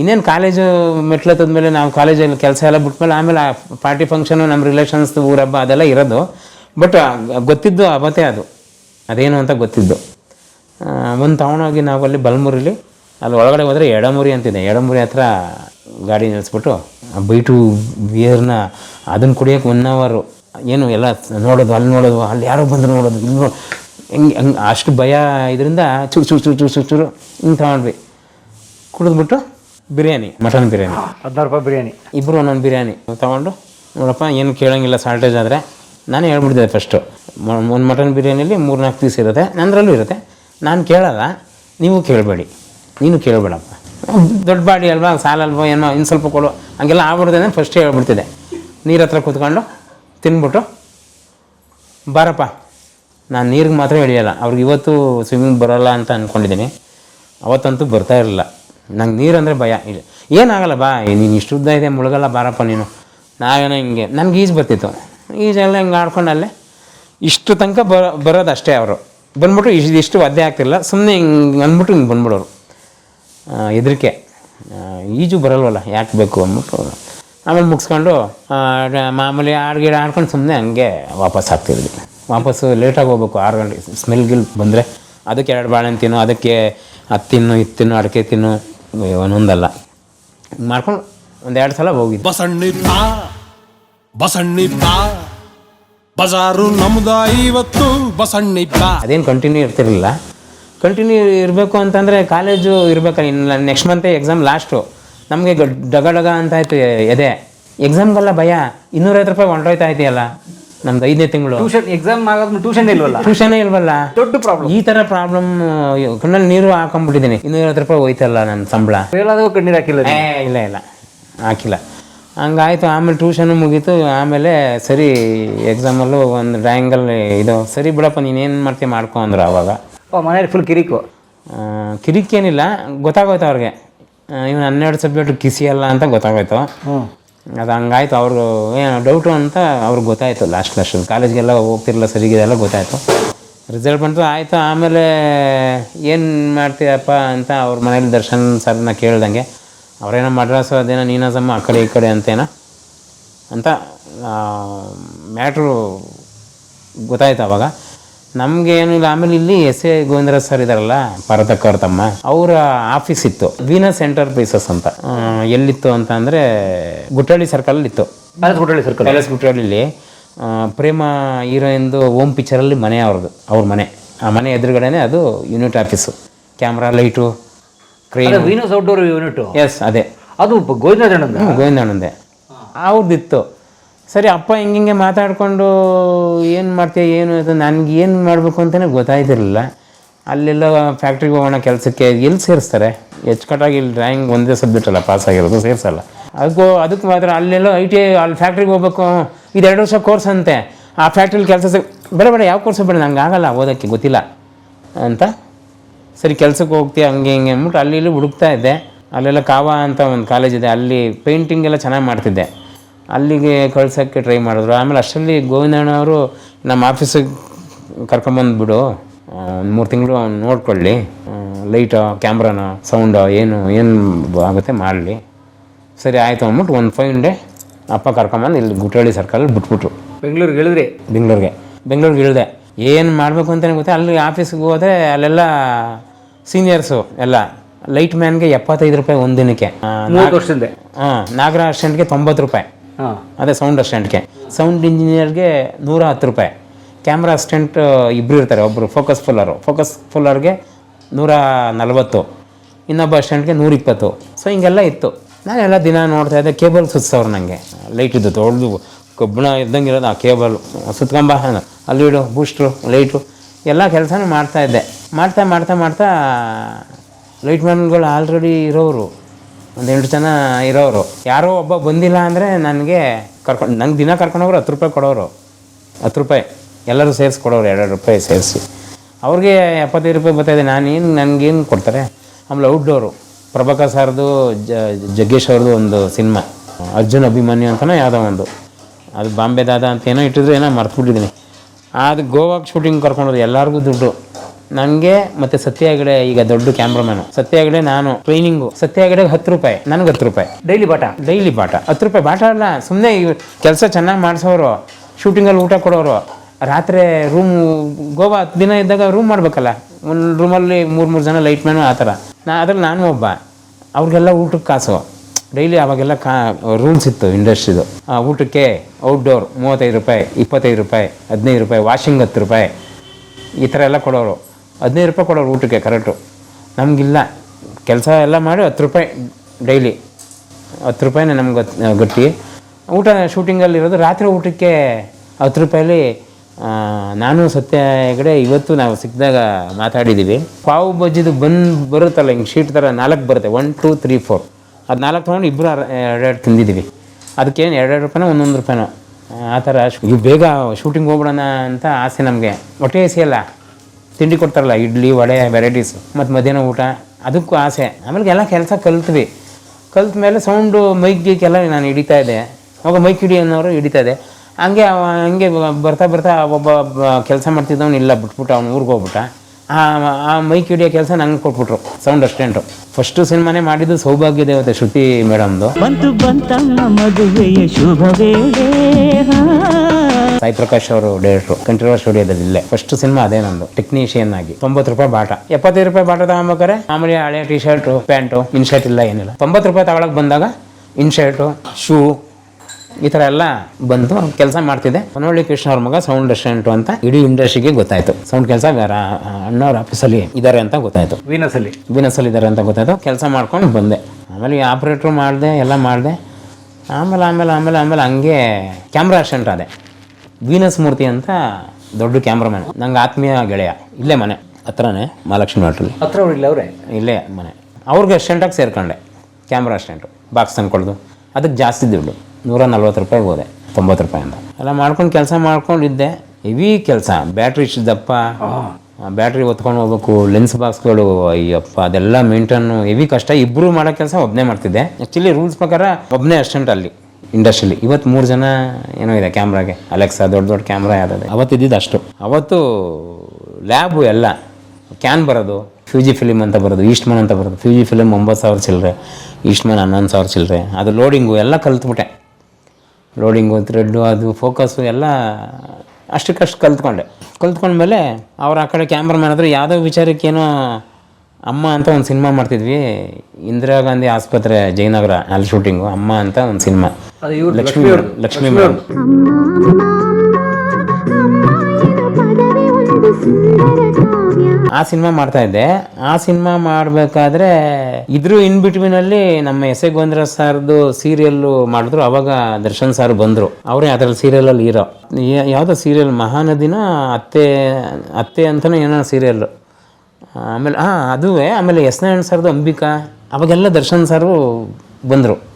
ಇನ್ನೇನು ಕಾಲೇಜು ಮೆಟ್ಲತ್ತದ ಮೇಲೆ ನಾವು ಕಾಲೇಜಲ್ಲಿ ಕೆಲಸ ಎಲ್ಲ ಬಿಟ್ಮೇಲೆ ಆಮೇಲೆ ಆ ಪಾರ್ಟಿ ಫಂಕ್ಷನು ನಮ್ಮ ರಿಲೇಷನ್ಸ್ ಊರಬ್ಬ ಅದೆಲ್ಲ ಇರೋದು. ಬಟ್ ಗೊತ್ತಿದ್ದು ಅವತ್ತೇ ಅದು. ಅದೇನು ಅಂತ ಗೊತ್ತಿದ್ದು. ಒಂದು ತಗೊಂಡೋಗಿ ನಾವು ಅಲ್ಲಿ ಬಲಮುರಿಲಿ, ಅಲ್ಲಿ ಒಳಗಡೆ ಹೋದರೆ ಎಡಮುರಿ ಅಂತಿದೆ. ಎಡಮುರಿ ಹತ್ರ ಗಾಡಿ ನಿಲ್ಲಿಸ್ಬಿಟ್ಟು ಆ ಬೈಟು ಬಿಯರ್ನ ಅದನ್ನು ಕುಡಿಯೋಕೆ ಒನ್ ಅವರು ಏನು ಎಲ್ಲ ನೋಡೋದು, ಅಲ್ಲಿ ನೋಡೋದು, ಅಲ್ಲಿ ಯಾರೋ ಬಂದು ನೋಡೋದು. ಇಲ್ಲಿ ನೋಡಿ ಹಿಂಗೆ, ಹಂಗೆ, ಅಷ್ಟು ಭಯ ಇದರಿಂದ ಚೂರು ಚೂರು ಚೂರು ಚೂರು ಚೂರು, ಹಿಂಗೆ ತಗೊಂಡ್ವಿ. ಕುಡಿದ್ಬಿಟ್ಟು ಬಿರಿಯಾನಿ ಮಟನ್ ಬಿರಿಯಾನಿ. ಹದಿನಾರು ರೂಪಾಯಿ ಬಿರಿಯಾನಿ. ಇಬ್ಬರು ಒಂದೊಂದು ಬಿರಿಯಾನಿ. ತೊಗೊಂಡು ನೋಡಪ್ಪ ಏನು ಕೇಳೋಂಗಿಲ್ಲ ಸಾಲ್ಟೇಜ್ ಆದರೆ ನಾನೇ ಹೇಳ್ಬಿಡ್ತಿದ್ದೆ ಫಸ್ಟು ಒಂದು ಮಟನ್ ಬಿರಿಯಾನಿಯಲ್ಲಿ ಮೂರು ನಾಲ್ಕು ಪೀಸ್ ಇರುತ್ತೆ ನಂದರಲ್ಲೂ ಇರುತ್ತೆ. ನಾನು ಕೇಳಲ್ಲ ನೀವು ಕೇಳಬೇಡಿ. ನೀನು ಕೇಳಬೇಡಪ್ಪ. ದೊಡ್ಡ ಬಾಡಿ ಅಲ್ವಾ ಸಾಲಲ್ವಾ ಏನೋ ಇನ್ನು ಸ್ವಲ್ಪ ಕೊಡು. ಹಂಗೆಲ್ಲ ಆಗ್ಬಿಡ್ತದೆ ಫಸ್ಟೇ ಹೇಳ್ಬಿಡ್ತಿದ್ದೆ. ನೀರ ಹತ್ರ ಕೂತ್ಕೊಂಡು ತಿನ್ಬಿಟ್ಟು ಬಾರಪ್ಪ ನಾನು ನೀರಿಗೆ ಮಾತ್ರ ಹೇಳಿಯಲ್ಲ ಅವ್ರಿಗೆ ಇವತ್ತು ಸ್ವಿಮ್ಮಿಂಗ್ ಬರೋಲ್ಲ ಅಂತ ಅಂದ್ಕೊಂಡಿದ್ದೀನಿ ಅವತ್ತಂತೂ ಬರ್ತಾ ಇರಲಿಲ್ಲ. ನಂಗೆ ನೀರು ಅಂದರೆ ಭಯ. ಇಲ್ಲ. ಏನಾಗಲ್ಲ, ಬಾ ನೀನು ಇಷ್ಟು ಉದ್ದ ಇದೆ, ಮುಳುಗಲ್ಲ, ಬಾರಪ್ಪ ನೀನು. ನಾವೇನೋ ಹಿಂಗೆ. ನನಗೆ ಈಜು ಬರ್ತಿತ್ತು. ಈಜೆಲ್ಲ ಹಿಂಗೆ ಆಡ್ಕೊಂಡು ಅಲ್ಲೇ ಇಷ್ಟು ತನಕ ಬರ ಬರೋದು ಅಷ್ಟೇ ಅವರು. ಬಂದ್ಬಿಟ್ಟು ಇಷ್ಟು ಇಷ್ಟು ಒದ್ದೆ ಆಗ್ತಿಲ್ಲ ಸುಮ್ಮನೆ ಹಿಂಗೆ ಅಂದ್ಬಿಟ್ಟು ಹಿಂಗೆ ಬಂದ್ಬಿಡೋರು. ಹೆದರಿಕೆ. ಈಜು ಬರಲ್ವಲ್ಲ, ಯಾಕೆ ಬೇಕು ಅಂದ್ಬಿಟ್ಟು ಆಮೇಲೆ ಮುಗಿಸ್ಕೊಂಡು ಮಾಮೂಲಿ ಆಡು ಗೀಡು ಆಡ್ಕೊಂಡು ಸುಮ್ಮನೆ ಹಂಗೆ ವಾಪಸ್ ಆಗ್ತಿದ್ವಿ ವಾಪಸ್ಸು ಲೇಟಾಗಿ ಹೋಗ್ಬೇಕು, ಆರು ಗಂಟೆ. ಸ್ಮೆಲ್ ಗಿಲ್ ಬಂದರೆ ಅದಕ್ಕೆ ಎರಡು ಬಾಳೆಹಣ್ಣು ತಿನ್ನು, ಅದಕ್ಕೆ ಅದು ತಿನ್ನು, ಇದು ತಿನ್ನು, ಅಡಿಕೆ ತಿನ್ನು. ಒಂದೊಂದಲ್ಲ ಮಾಡ್ಕೊಂಡು ಮಾಡ್ಕೊಂಡು ಒಂದೆರಡು ಸಲ ಹೋಗಿದ್ದೆ. ಬಸಣ್ಣಿಪ್ಪ ಬಸಣ್ಣಿಪ್ಪ ಬಜಾರು ನಮ್ದ ಇವತ್ತು ಬಸಣ್ಣಿಪ್ಪ ಅದೇನು ಕಂಟಿನ್ಯೂ ಇರ್ತಿರಲಿಲ್ಲ. ಕಂಟಿನ್ಯೂ ಇರಬೇಕು ಅಂತಂದರೆ ಕಾಲೇಜು ಇರಬೇಕು ಇನ್ನು ನೆಕ್ಸ್ಟ್ ಮಂತೆ ಎಕ್ಸಾಮ್ ಲಾಸ್ಟು ನಮಗೆ ಡಗ ಡಗ ಅಂತ ಆಯಿತು ಎದೆ. ಎಕ್ಸಾಮ್ಗೆಲ್ಲ ಭಯ. ಇನ್ನೂರೈವತ್ತು ರೂಪಾಯಿ ಹೊಂಟೋಯ್ತಾ ಇದೆಯಲ್ಲ. ನಮ್ದು ಐದನೇ ತಿಂಗಳು. ಟ್ಯೂಷನ್ ಎಕ್ಸಾಮ್ ಟ್ಯೂಷನ್ ಇಲ್ವಲ್ಲ? ಟ್ಯೂಷನ್ ಇಲ್ವಲ್ಲ? ದೊಡ್ಡ ಪ್ರಾಬ್ಲಮ್ ಈ ತರ ಪ್ರಾಬ್ಲಮ್ ಕಣ್ಣಲ್ಲಿ ನೀರು ಹಾಕೊಂಡ್ಬಿಟ್ಟಿದ್ದೀನಿ ಇನ್ನೂರೈವತ್ತು ರೂಪಾಯಿ ಹೋಯ್ತಲ್ಲ ನನ್ನ ಸಂಬಳ. ಹೇಳೋದು ಕಣ್ಣೀರು ಹಾಕಿಲ್ಲ ಇಲ್ಲ ಇಲ್ಲ. ಹಾಕಿಲ್ಲ. ಹಂಗಾಯ್ತು ಆಮೇಲೆ ಟ್ಯೂಷನು ಮುಗೀತು. ಆಮೇಲೆ ಸರಿ ಎಕ್ಸಾಮಲ್ಲೂ ಒಂದು ಡ್ರಾಯಿಂಗಲ್ಲಿ ಇದು. ಸರಿ ಬಿಡಪ್ಪ ನೀನೇನು ಮಾಡ್ತೀಯ ಮಾಡ್ಕೊ ಅಂದ್ರು ಅವಾಗ. ಓ ಮನೇಲಿ ಫುಲ್ ಕಿರಿಕು? ಕಿರಿಕೇನಿಲ್ಲ ಗೊತ್ತಾಗೋಯ್ತು ಅವ್ರಿಗೆ. ಇವನು ಹನ್ನೆರಡು ಸಬ್ಜೆಕ್ಟ್ ಕಿಸಿಯಲ್ಲ ಅಂತ ಗೊತ್ತಾಗೋಯ್ತು. ಅದು ಹಂಗಾಯ್ತು ಅವ್ರಿಗೂ ಏನು ಡೌಟು ಅಂತ ಅವ್ರಿಗೆ ಗೊತ್ತಾಯಿತು ಲಾಸ್ಟ್ ಕ್ಲಾಸಲ್ಲಿ ಕಾಲೇಜ್ಗೆಲ್ಲ ಹೋಗ್ತಿರಲ್ಲ ಸರಿಗಿದೆಲ್ಲ ಗೊತ್ತಾಯಿತು. ರಿಸಲ್ಟ್ ಬಂತು, ಆಯಿತು, ಆಮೇಲೆ ಏನು ಮಾಡ್ತೀಯಪ್ಪ ಅಂತ ಅವ್ರ ಮನೇಲಿ ದರ್ಶನ್ ಸರ್ನ ಕೇಳ್ದಂಗೆ, ಅವರೇನೋ ಮಡ್ರಾಸು ಅದೇನೋ ನೀನಾಸಮ್ಮ ಆ ಕಡೆ ಈ ಕಡೆ ಅಂತೇನೋ ಅಂತ ಮ್ಯಾಟ್ರು ಗೊತ್ತಾಯ್ತು ಅವಾಗ. ನಮ್ಗೆ ಏನಿಲ್ಲ ಆಮೇಲೆ ಇಲ್ಲಿ ಎಸ್ ಎ ಗೋವಿಂದರಾಜ್ ಸರ್ ಇದಾರಲ್ಲ ಭಾರತಕ್ಕ ಅವ್ರ ತಮ್ಮ ಅವರ ಆಫೀಸ್ ಇತ್ತು ವೀನಸ್ ಎಂಟರ್ಪ್ರೈಸಸ್ ಅಂತ. ಆ, ಎಲ್ಲಿತ್ತು ಅಂತ ಅಂದ್ರೆ ಗುಟ್ಟಳ್ಳಿ ಸರ್ಕಲ್ ಇತ್ತು. ಪ್ಯಾಲೇಸ್ ಸರ್ಕಲ್ ಪ್ಯಾಲೇಸ್ ಗುಟ್ಟಳ್ಳಿಲಿ ಆ, ಪ್ರೇಮ ಹೀರೋಯಿನ್ದು ಓಮ್ ಪಿಕ್ಚರಲ್ಲಿ ಮನೆ ಅವ್ರದ್ದು ಅವ್ರ ಮನೆ. ಆ ಮನೆ ಎದುರುಗಡೆನೆ ಅದು unit office camera light crane Venus outdoor unit yes ಅದೇ. ಅದು ಗೋವಿಂದ ಗೋವಿಂದ ಗೋವಿಂದಣ್ಣಂದೆ ಅವ್ರದ್ದಿತ್ತು ಸರಿ, ಅಪ್ಪ ಹಿಂಗೆ ಹಿಂಗೆ ಮಾತಾಡಿಕೊಂಡು ಏನು ಮಾಡ್ತೀಯ, ಏನು ಅದು ನನಗೆ ಏನು ಮಾಡಬೇಕು ಅಂತಲೇ ಗೊತ್ತಾಯ್ತಿರಲಿಲ್ಲ. ಅಲ್ಲೆಲ್ಲ ಫ್ಯಾಕ್ಟ್ರಿಗೆ ಹೋಗೋಣ ಕೆಲಸಕ್ಕೆ ಎಲ್ಲಿ ಸೇರಿಸ್ತಾರೆ? ಕಟ್ಟಾಗಿ ಇಲ್ಲಿ ಡ್ರಾಯಿಂಗ್ ಒಂದೇ ಸಬ್ಜೆಕ್ಟ್ ಅಲ್ಲ ಪಾಸ್ ಆಗಿರೋದು, ಸೇರಿಸಲ್ಲ. ಅದಕ್ಕೂ ಅದಕ್ಕೆ ಮಾತ್ರ ಅಲ್ಲೆಲ್ಲ ಐ ಟಿ ಐ, ಅಲ್ಲಿ ಫ್ಯಾಕ್ಟ್ರಿಗೆ ಹೋಗ್ಬೇಕು ಇದು ಎರಡು ವರ್ಷ ಕೋರ್ಸ್ ಅಂತೆ. ಆ ಫ್ಯಾಕ್ಟ್ರಿಲಿ ಕೆಲಸ ಬೇಡ ಬೇಡ, ಯಾವ ಕೋರ್ಸ್ ಬೇಡ, ನಂಗೆ ಆಗಲ್ಲ ಓದೋಕ್ಕೆ, ಗೊತ್ತಿಲ್ಲ. ಅಂತ. ಸರಿ, ಕೆಲಸಕ್ಕೆ ಹೋಗ್ತೀಯ, ಹಂಗೆ ಹಿಂಗೆ ಅಂದ್ಬಿಟ್ಟು ಅಲ್ಲಿ ಇಲ್ಲಿ ಹುಡುಕ್ತಾ ಇದ್ದೆ. ಅಲ್ಲೆಲ್ಲ ಕಾವಾ ಅಂತ ಒಂದು ಕಾಲೇಜ್ ಇದೆ, ಅಲ್ಲಿ ಪೇಂಟಿಂಗ್ ಎಲ್ಲ ಚೆನ್ನಾಗಿ ಮಾಡ್ತಿದ್ದೆ. ಅಲ್ಲಿಗೆ ಕಳ್ಸೋಕ್ಕೆ ಟ್ರೈ ಮಾಡಿದ್ರು. ಆಮೇಲೆ ಅಷ್ಟರಲ್ಲಿ ಗೋವಿಂದಣ್ಣ ಅವರು ನಮ್ಮ ಆಫೀಸಿಗೆ ಕರ್ಕೊಂಬಂದ್ಬಿಡು ಒಂದು ಮೂರು ತಿಂಗಳು ಅವ್ನು ನೋಡ್ಕೊಳ್ಳಿ ಲೈಟೋ ಕ್ಯಾಮ್ರಾನ ಸೌಂಡೋ ಏನು ಏನು ಆಗುತ್ತೆ ಮಾಡಲಿ. ಸರಿ ಆಯಿತು ಅಂದ್ಬಿಟ್ಟು ಒಂದು ಫೈವ್ ಡೇ ಅಪ್ಪ ಕರ್ಕೊಂಬಂದು ಇಲ್ಲಿ ಗುಟ್ಟಳ್ಳಿ ಸರ್ಕಲ್ ಬಿಟ್ಬಿಟ್ರು. ಬೆಂಗಳೂರಿಗೆ ಇಳಿದ್ರಿ? ಬೆಂಗಳೂರಿಗೆ. ಬೆಂಗಳೂರಿಗೆ ಇಳಿದೆ. ಏನು ಮಾಡಬೇಕು ಅಂತಲೇ ಗೊತ್ತೆ? ಅಲ್ಲಿ ಆಫೀಸ್ಗೆ ಹೋದರೆ ಅಲ್ಲೆಲ್ಲ ಸೀನಿಯರ್ಸು ಎಲ್ಲ ಲೈಟ್ ಮ್ಯಾನ್ಗೆ ಎಪ್ಪತ್ತೈದು ರೂಪಾಯಿ ಒಂದು ದಿನಕ್ಕೆ. ಹಾಂ ನಾಗರ ಅಸ್ಟೆಂಟ್ಗೆ ತೊಂಬತ್ತು ರೂಪಾಯಿ. ಅದೇ ಸೌಂಡ್ ಅಸ್ಟೆಂಟ್ಗೆ. ಸೌಂಡ್ ಇಂಜಿನಿಯರ್ಗೆ ನೂರ ಹತ್ತು ರೂಪಾಯಿ. ಕ್ಯಾಮ್ರಾ ಅಸ್ಟೆಂಟ್ ಇಬ್ಬರು ಇರ್ತಾರೆ ಒಬ್ಬರು ಫೋಕಸ್ ಫುಲ್ಲರು. ಫೋಕಸ್ ಫುಲ್ಲರ್ಗೆ ನೂರ ನಲವತ್ತು. ಇನ್ನೊಬ್ಬ ಅಸ್ಟೆಂಟ್ಗೆ ನೂರ ಇಪ್ಪತ್ತು. ಸೊ ಹಿಂಗೆಲ್ಲ ಇತ್ತು. ನಾನೆಲ್ಲ ದಿನ ನೋಡ್ತಾ ಇದ್ದೆ, ಕೇಬಲ್ ಸುತ್ತವ್ರು ನನಗೆ ಲೈಟ್ ಇದ್ದು ದೊಡ್ಡದು. ಕಬ್ಬಿಣ ಇದ್ದಂಗೆ ಇರೋದು ಆ ಕೇಬಲ್. ಸುತ್ಕೊಂಬ ಅಲ್ಲಿ ಇಡು ಬೂಸ್ಟ್ರು ಲೈಟು ಎಲ್ಲ ಕೆಲಸನೂ ಮಾಡ್ತಾಯಿದ್ದೆ ಮಾಡ್ತಾ ಮಾಡ್ತಾ ಮಾಡ್ತಾ ಲೈಟ್ ಮ್ಯಾನ್ಗಳು ಆಲ್ರೆಡಿ ಇರೋರು ಒಂದು ಎಂಟು ಜನ ಇರೋರು. ಯಾರೋ ಒಬ್ಬ ಬಂದಿಲ್ಲ ಅಂದರೆ ನನಗೆ ಕರ್ಕೊಂಡು ನಂಗೆ ದಿನ ಕರ್ಕೊಂಡೋಗ್ರು ಹತ್ತು ರೂಪಾಯಿ ಕೊಡೋರು. ಹತ್ತು ರೂಪಾಯಿ. ಎಲ್ಲರೂ ಸೇರಿಸಿ ಕೊಡೋರು ಎರಡೆರಡು ರೂಪಾಯಿ ಸೇರಿಸಿ. ಅವ್ರಿಗೆ ಎಪ್ಪತ್ತೈದು ರೂಪಾಯಿ ಬರ್ತಾಯಿದೆ ನಾನೇನು, ನನಗೇನು ಕೊಡ್ತಾರೆ? ಆಮೇಲೆ ಔಟ್ಡೋರು. ಪ್ರಭಾಕರ್ ಸರ್ದು ಜಗ್ಗೇಶ್ ಅವ್ರದ್ದು ಒಂದು ಸಿನಿಮಾ. ಅರ್ಜುನ್ ಅಭಿಮನ್ಯು ಅಂತಲೋ ಯಾವುದೋ ಒಂದು. ಅದು ಬಾಂಬೆ ದಾದ ಅಂತ ಏನೋ ಇಟ್ಟಿದ್ರು, ಏನೋ ಮರ್ತ್ಬಿಟ್ಟಿದ್ದೀನಿ ಅದು ಗೋವಾಗೆ ಶೂಟಿಂಗ್ ಕರ್ಕೊಂಡೋದು ಎಲ್ಲರಿಗೂ ದುಡ್ಡು. ನನಗೆ ಮತ್ತೆ ಸತ್ಯ ಹೆಗಡೆ ಈಗ ದೊಡ್ಡ ಕ್ಯಾಮ್ರಾಮನ್. ಸತ್ಯ ಹೆಗಡೆ ನಾನು ಟ್ರೈನಿಂಗ್ ಸತ್ಯ ಹೆಗಡೆಗೆ ಹತ್ತು ರೂಪಾಯಿ. ನನಗೆ ಹತ್ತು ರೂಪಾಯಿ. ಡೈಲಿ ಬಾಟ? ಡೈಲಿ ಬಾಟ. ಹತ್ತು ರೂಪಾಯಿ ಬಾಟ ಅಲ್ಲ ಸುಮ್ಮನೆ ಕೆಲಸ ಚೆನ್ನಾಗಿ ಮಾಡಿಸೋರು ಶೂಟಿಂಗಲ್ಲಿ ಊಟ ಕೊಡೋರು ರಾತ್ರಿ ರೂಮ್ ಗೋವಾ ಹತ್ತು ದಿನ ಇದ್ದಾಗ ರೂಮ್ ಮಾಡಬೇಕಲ್ಲ. ಒಂದು ರೂಮಲ್ಲಿ ಮೂರು ಮೂರು ಜನ ಲೈಟ್ ಮ್ಯಾನು ಆ ಥರ. ನಾ ಅದ್ರಲ್ಲಿ ನಾನು ಒಬ್ಬ. ಅವ್ರಿಗೆಲ್ಲ ಊಟಕ್ಕೆ ಕಾಸು. ಡೈಲಿ ಅವಾಗೆಲ್ಲ ಕಾ ರೂಲ್ಸ್ ಇತ್ತು ಇಂಡಸ್ಟ್ರಿದು. ಊಟಕ್ಕೆ ಔಟ್ಡೋರ್ ಮೂವತ್ತೈದು ರೂಪಾಯಿ ಇಪ್ಪತ್ತೈದು ರೂಪಾಯಿ ಹದಿನೈದು ರೂಪಾಯಿ ವಾಷಿಂಗ್ ಹತ್ತು ರೂಪಾಯಿ. ಈ ಥರ ಎಲ್ಲ ಕೊಡೋರು. ಹದಿನೈದು ರೂಪಾಯಿ ಕೊಡೋರು ಊಟಕ್ಕೆ ಕರೆಕ್ಟು ನಮಗಿಲ್ಲ. ಕೆಲಸ ಎಲ್ಲ ಮಾಡಿ ಹತ್ತು ರೂಪಾಯಿ ಡೈಲಿ ಹತ್ತು ರೂಪಾಯಿನೇ ನಮ್ಗೆ ಗಟ್ಟಿ. ಊಟ ಶೂಟಿಂಗಲ್ಲಿರೋದು ರಾತ್ರಿ ಊಟಕ್ಕೆ ಹತ್ತು ರೂಪಾಯಲ್ಲಿ ನಾನು ಸತ್ಯ ಹೆಗಡೆ ಇವತ್ತು ನಾವು ಸಿಕ್ಕಿದಾಗ ಮಾತಾಡಿದ್ದೀವಿ ಪಾವು ಬಜ್ಜಿದು ಬಂದು ಬರುತ್ತಲ್ಲ, ಹಿಂಗೆ ಶೀಟ್ ಥರ ನಾಲ್ಕು ಬರುತ್ತೆ. ಒನ್ ಟೂ ತ್ರೀ ಫೋರ್ ಅದು ನಾಲ್ಕು ತೊಗೊಂಡು ಇಬ್ಬರು ಎರಡೆರಡು ತಿಂದಿದ್ದೀವಿ ಅದಕ್ಕೇನು ಎರಡೆರಡು ರೂಪಾಯಿನೋ, ಒಂದೊಂದು ರೂಪಾಯಿನೋ, ಆ ಥರ ಬೇಗ ಶೂಟಿಂಗ್ ಹೋಗ್ಬಿಡೋಣ ಅಂತ ಆಸೆ ನಮಗೆ. ಹೊಟ್ಟೆ ಹಸಿಯಲ್ಲ ತಿಂಡಿ ಕೊಡ್ತಾರಲ್ಲ, ಇಡ್ಲಿ, ವಡೆ ವೆರೈಟೀಸ್ ಮತ್ತು ಮಧ್ಯಾಹ್ನ ಊಟ, ಅದಕ್ಕೂ ಆಸೆ. ಆಮೇಲೆ ಎಲ್ಲ ಕೆಲಸ ಕಲ್ತ್ವಿ. ಕಲ್ತ ಮೇಲೆ ಸೌಂಡು ಮೈಕ್ ಗೀಕೆಲ್ಲ ನಾನು ಹಿಡಿತಾ ಇದ್ದೆ. ಅವಾಗ ಮೈಕ್ ಹಿಡಿ ಅನ್ನೋರು ಹಿಡಿತಾ ಇದೆ ಹಂಗೆ ಹಂಗೆ ಬರ್ತಾ ಬರ್ತಾ ಒಬ್ಬ ಕೆಲಸ ಮಾಡ್ತಿದ್ದವನು ಇಲ್ಲ, ಬಿಟ್ಬಿಟ್ಟು ಅವ್ನು ಊರಿಗೆ ಹೋಗ್ಬಿಟ್ಟ. ಆ ಮೈಕ್ ಹಿಡಿಯೋ ಕೆಲಸ ನಂಗೆ ಕೊಟ್ಬಿಟ್ರು, ಸೌಂಡ್ ಅಸ್ಟೆಂಟು. ಫಸ್ಟು ಸಿನಿಮಾನೇ ಮಾಡಿದ್ದು ಸೌಭಾಗ್ಯ ದೇವತೆ ಶ್ರುತಿ ಮೇಡಮ್ದು. ಬಂತು ಬಂತಮ್ಮ ಮದುವೆಯ ಶುಭವೇ. ಸಾಯಿ ಪ್ರಕಾಶ್ ಅವರು ಡೈರೆಕ್ಟರ್ ಕಂಠೀರವ ಸ್ಟುಡಿಯೋದಲ್ಲಿ ಇಲ್ಲೇ. ಫಸ್ಟ್ ಸಿನಿಮಾ ಅದೇ ನಂದು ಟೆಕ್ನಿಷಿಯನ್ ಆಗಿ. ತೊಂಬತ್ತು ರೂಪಾಯಿ ಬಾಟ. ಎಪ್ಪತ್ತೈದು ರೂಪಾಯಿ ಬಾಟ ತಗೊಂಬೇಕಾರೆ ಆಮೇಲೆ ಹಳೆ T shirt pant in shirt ಇಲ್ಲ ಏನಿಲ್ಲ. ತೊಂಬತ್ತು ರೂಪಾಯಿ ತಗೊಳಕ್ ಬಂದಾಗ ಇನ್ ಶರ್ಟು ಶೂ ಈ ಥರ ಎಲ್ಲ ಬಂದು ಕೆಲಸ ಮಾಡ್ತಿದ್ದೆ. ಹೊನ್ನಳ್ಳಿ ಕೃಷ್ಣ ಅವ್ರ ಮಗ ಸೌಂಡ್ ರೆಸ್ಟೋರೆಂಟು ಅಂತ ಇಡೀ ಇಂಡಸ್ಟ್ರಿಗೆ ಗೊತ್ತಾಯ್ತು. ಸೌಂಡ್ ಕೆಲಸ ಅಣ್ಣವ್ರ ಆಫೀಸಲ್ಲಿ ಇದ್ದಾರೆ ಅಂತ ಗೊತ್ತಾಯ್ತು. ವೀನಸಲ್ಲಿ. ವೀನಸಲ್ಲಿ ಇದ್ದಾರೆ ಅಂತ ಗೊತ್ತಾಯ್ತು. ಕೆಲಸ ಮಾಡ್ಕೊಂಡು ಬಂದೆ. ಆಮೇಲೆ ಆಪ್ರೇಟ್ರು ಮಾಡಿದೆ ಎಲ್ಲ ಮಾಡಿದೆ. ಆಮೇಲೆ ಆಮೇಲೆ ಆಮೇಲೆ ಆಮೇಲೆ ಹಂಗೆ ಕ್ಯಾಮ್ರಾ ಅಸ್ಟೆಂಟ್ ಆದೆ. ವೀನಸ್ ಮೂರ್ತಿ ಅಂತ ದೊಡ್ಡ ಕ್ಯಾಮ್ರಾಮನ್. ನಂಗೆ ಆತ್ಮೀಯ ಗೆಳೆಯ. ಇಲ್ಲೇ ಮನೆ. ಹತ್ರನೇ ಮಹಾಲಕ್ಷ್ಮಿ ಹೋಟ್ರಲ್ಲಿ ಹತ್ರ ಅವ್ರು ಇಲ್ಲ ಅವರೇ? ಇಲ್ಲೇ ಮನೆ. ಅವ್ರಿಗೆ ಅಸ್ಟೆಂಟಾಗಿ ಸೇರ್ಕೊಂಡೆ. ಕ್ಯಾಮ್ರಾ ಅಸ್ಟೆಂಟು ಬಾಕ್ಸ್ ತಂದ್ಕೊಳ್ದು ಅದಕ್ಕೆ ಜಾಸ್ತಿ ದುಡ್ಡು. ನೂರ ನಲ್ವತ್ತು ರೂಪಾಯಿಗೆ ಹೋದೆ. ತೊಂಬತ್ತು ರೂಪಾಯಿ ಅಂತ. ಎಲ್ಲ ಮಾಡ್ಕೊಂಡು ಕೆಲಸ ಮಾಡ್ಕೊಂಡಿದ್ದೆ. ಹೆವಿ ಕೆಲಸ. ಬ್ಯಾಟ್ರಿ ಇಷ್ಟು ದಪ್ಪ ಬ್ಯಾಟ್ರಿ ಹೊತ್ಕೊಂಡು ಹೋಗ್ಬೇಕು. ಲೆನ್ಸ್ ಬಾಕ್ಸ್ಗಳು ಅಯ್ಯಪ್ಪ ಅದೆಲ್ಲ ಮೇಂಟನ್ನು ಹೆವಿ ಕಷ್ಟ. ಇಬ್ಬರು ಮಾಡೋ ಕೆಲಸ ಒಬ್ಬನೇ ಮಾಡ್ತಿದ್ದೆ. ಆ್ಯಕ್ಚುಲಿ ರೂಲ್ಸ್ ಪ್ರಕಾರ ಒಬ್ಬನೇ ಅಸ್ಟೆಂಟ್ ಅಲ್ಲಿ. ಇಂಡಸ್ಟ್ರಿಲಿ ಇವತ್ತು ಮೂರು ಜನ ಏನೋ ಇದೆ ಕ್ಯಾಮ್ರಾಗೆ. ಅಲೆಕ್ಸಾ ದೊಡ್ಡ ದೊಡ್ಡ ಕ್ಯಾಮ್ರಾ ಯಾವ್ದಿದೆ? ಅವತ್ತಿದ್ದಿದ್ದು ಅಷ್ಟು. ಅವತ್ತು ಲ್ಯಾಬು ಎಲ್ಲ ಕ್ಯಾನ್ ಬರೋದು ಫ್ಯೂಜಿ ಫಿಲಿಮ್ ಅಂತ ಬರೋದು ಈಸ್ಟ್ಮನ್ ಅಂತ ಬರೋದು. ಫ್ಯೂಜಿ ಫಿಲಿಮ್ ಒಂಬತ್ತು ಸಾವಿರ ಚಿಲ್ಲರೆ ಈಸ್ಟ್ಮನ್ ಹನ್ನೊಂದು ಸಾವಿರ ಚಿಲ್ಲರೆ ಅದು ಲೋಡಿಂಗು ಎಲ್ಲ ಕಲ್ತ್ಬಿಟ್ಟೆ. ಲೋಡಿಂಗು ಥ್ರೆಡ್ಡು ಅದು ಫೋಕಸ್ಸು ಎಲ್ಲ ಅಷ್ಟಕ್ಕಷ್ಟು ಕಲ್ತ್ಕೊಂಡೆ. ಕಲ್ತ್ಕೊಂಡ್ಮೇಲೆ ಅವ್ರು ಆ ಕಡೆ ಕ್ಯಾಮ್ರಾಮನ್ ಆದರೂ ಯಾವುದೋ ವಿಚಾರಕ್ಕೇನೋ ಅಮ್ಮ ಅಂತ ಒಂದು ಸಿನಿಮಾ ಮಾಡ್ತಿದ್ವಿ. ಇಂದಿರಾ ಗಾಂಧಿ ಆಸ್ಪತ್ರೆ ಜಯನಗರ ಅಲ್ಲಿ ಶೂಟಿಂಗು ಅಮ್ಮ ಅಂತ ಒಂದು ಸಿನಿಮಾ ಲಕ್ಷ್ಮೀ ಲಕ್ಷ್ಮಿ ಮೇಡಮ್ ಪದವೇ ಒಂದು ಸುಂದರ ಕಾವ್ಯ. ಆ ಸಿನಿಮಾ ಮಾಡ್ತಾ ಇದ್ದೆ. ಆ ಸಿನಿಮಾ ಮಾಡಬೇಕಾದ್ರೆ ಇದ್ರು ಇನ್ ಬಿಟ್ವೀನ್ ಅಲ್ಲಿ ನಮ್ಮ ಎಸ್ ಎ ಗೋವಿಂದ್ರ ಸರ್ದು ಸೀರಿಯಲ್ ಮಾಡಿದ್ರು. ಅವಾಗ ದರ್ಶನ್ ಸರ್ ಬಂದ್ರು. ಅವರೇ ಅದ್ರಲ್ಲಿ ಸೀರಿಯಲ್ ಅಲ್ಲಿ ಇರೋ ಯಾವುದೋ ಸೀರಿಯಲ್ ಮಹಾನದಿನ ಅತ್ತೆ ಅತ್ತೆ ಅಂತಾನೆ ಏನೋ ಸೀರಿಯಲ್ ಆಮೇಲೆ ಹಾಂ ಅದುವೇ. ಆಮೇಲೆ ಎಸ್ ನಾರಾಯಣ್ ಸರ್ದು ಅಂಬಿಕಾ. ಅವಾಗೆಲ್ಲ ದರ್ಶನ್ ಸಾರು ಬಂದರು.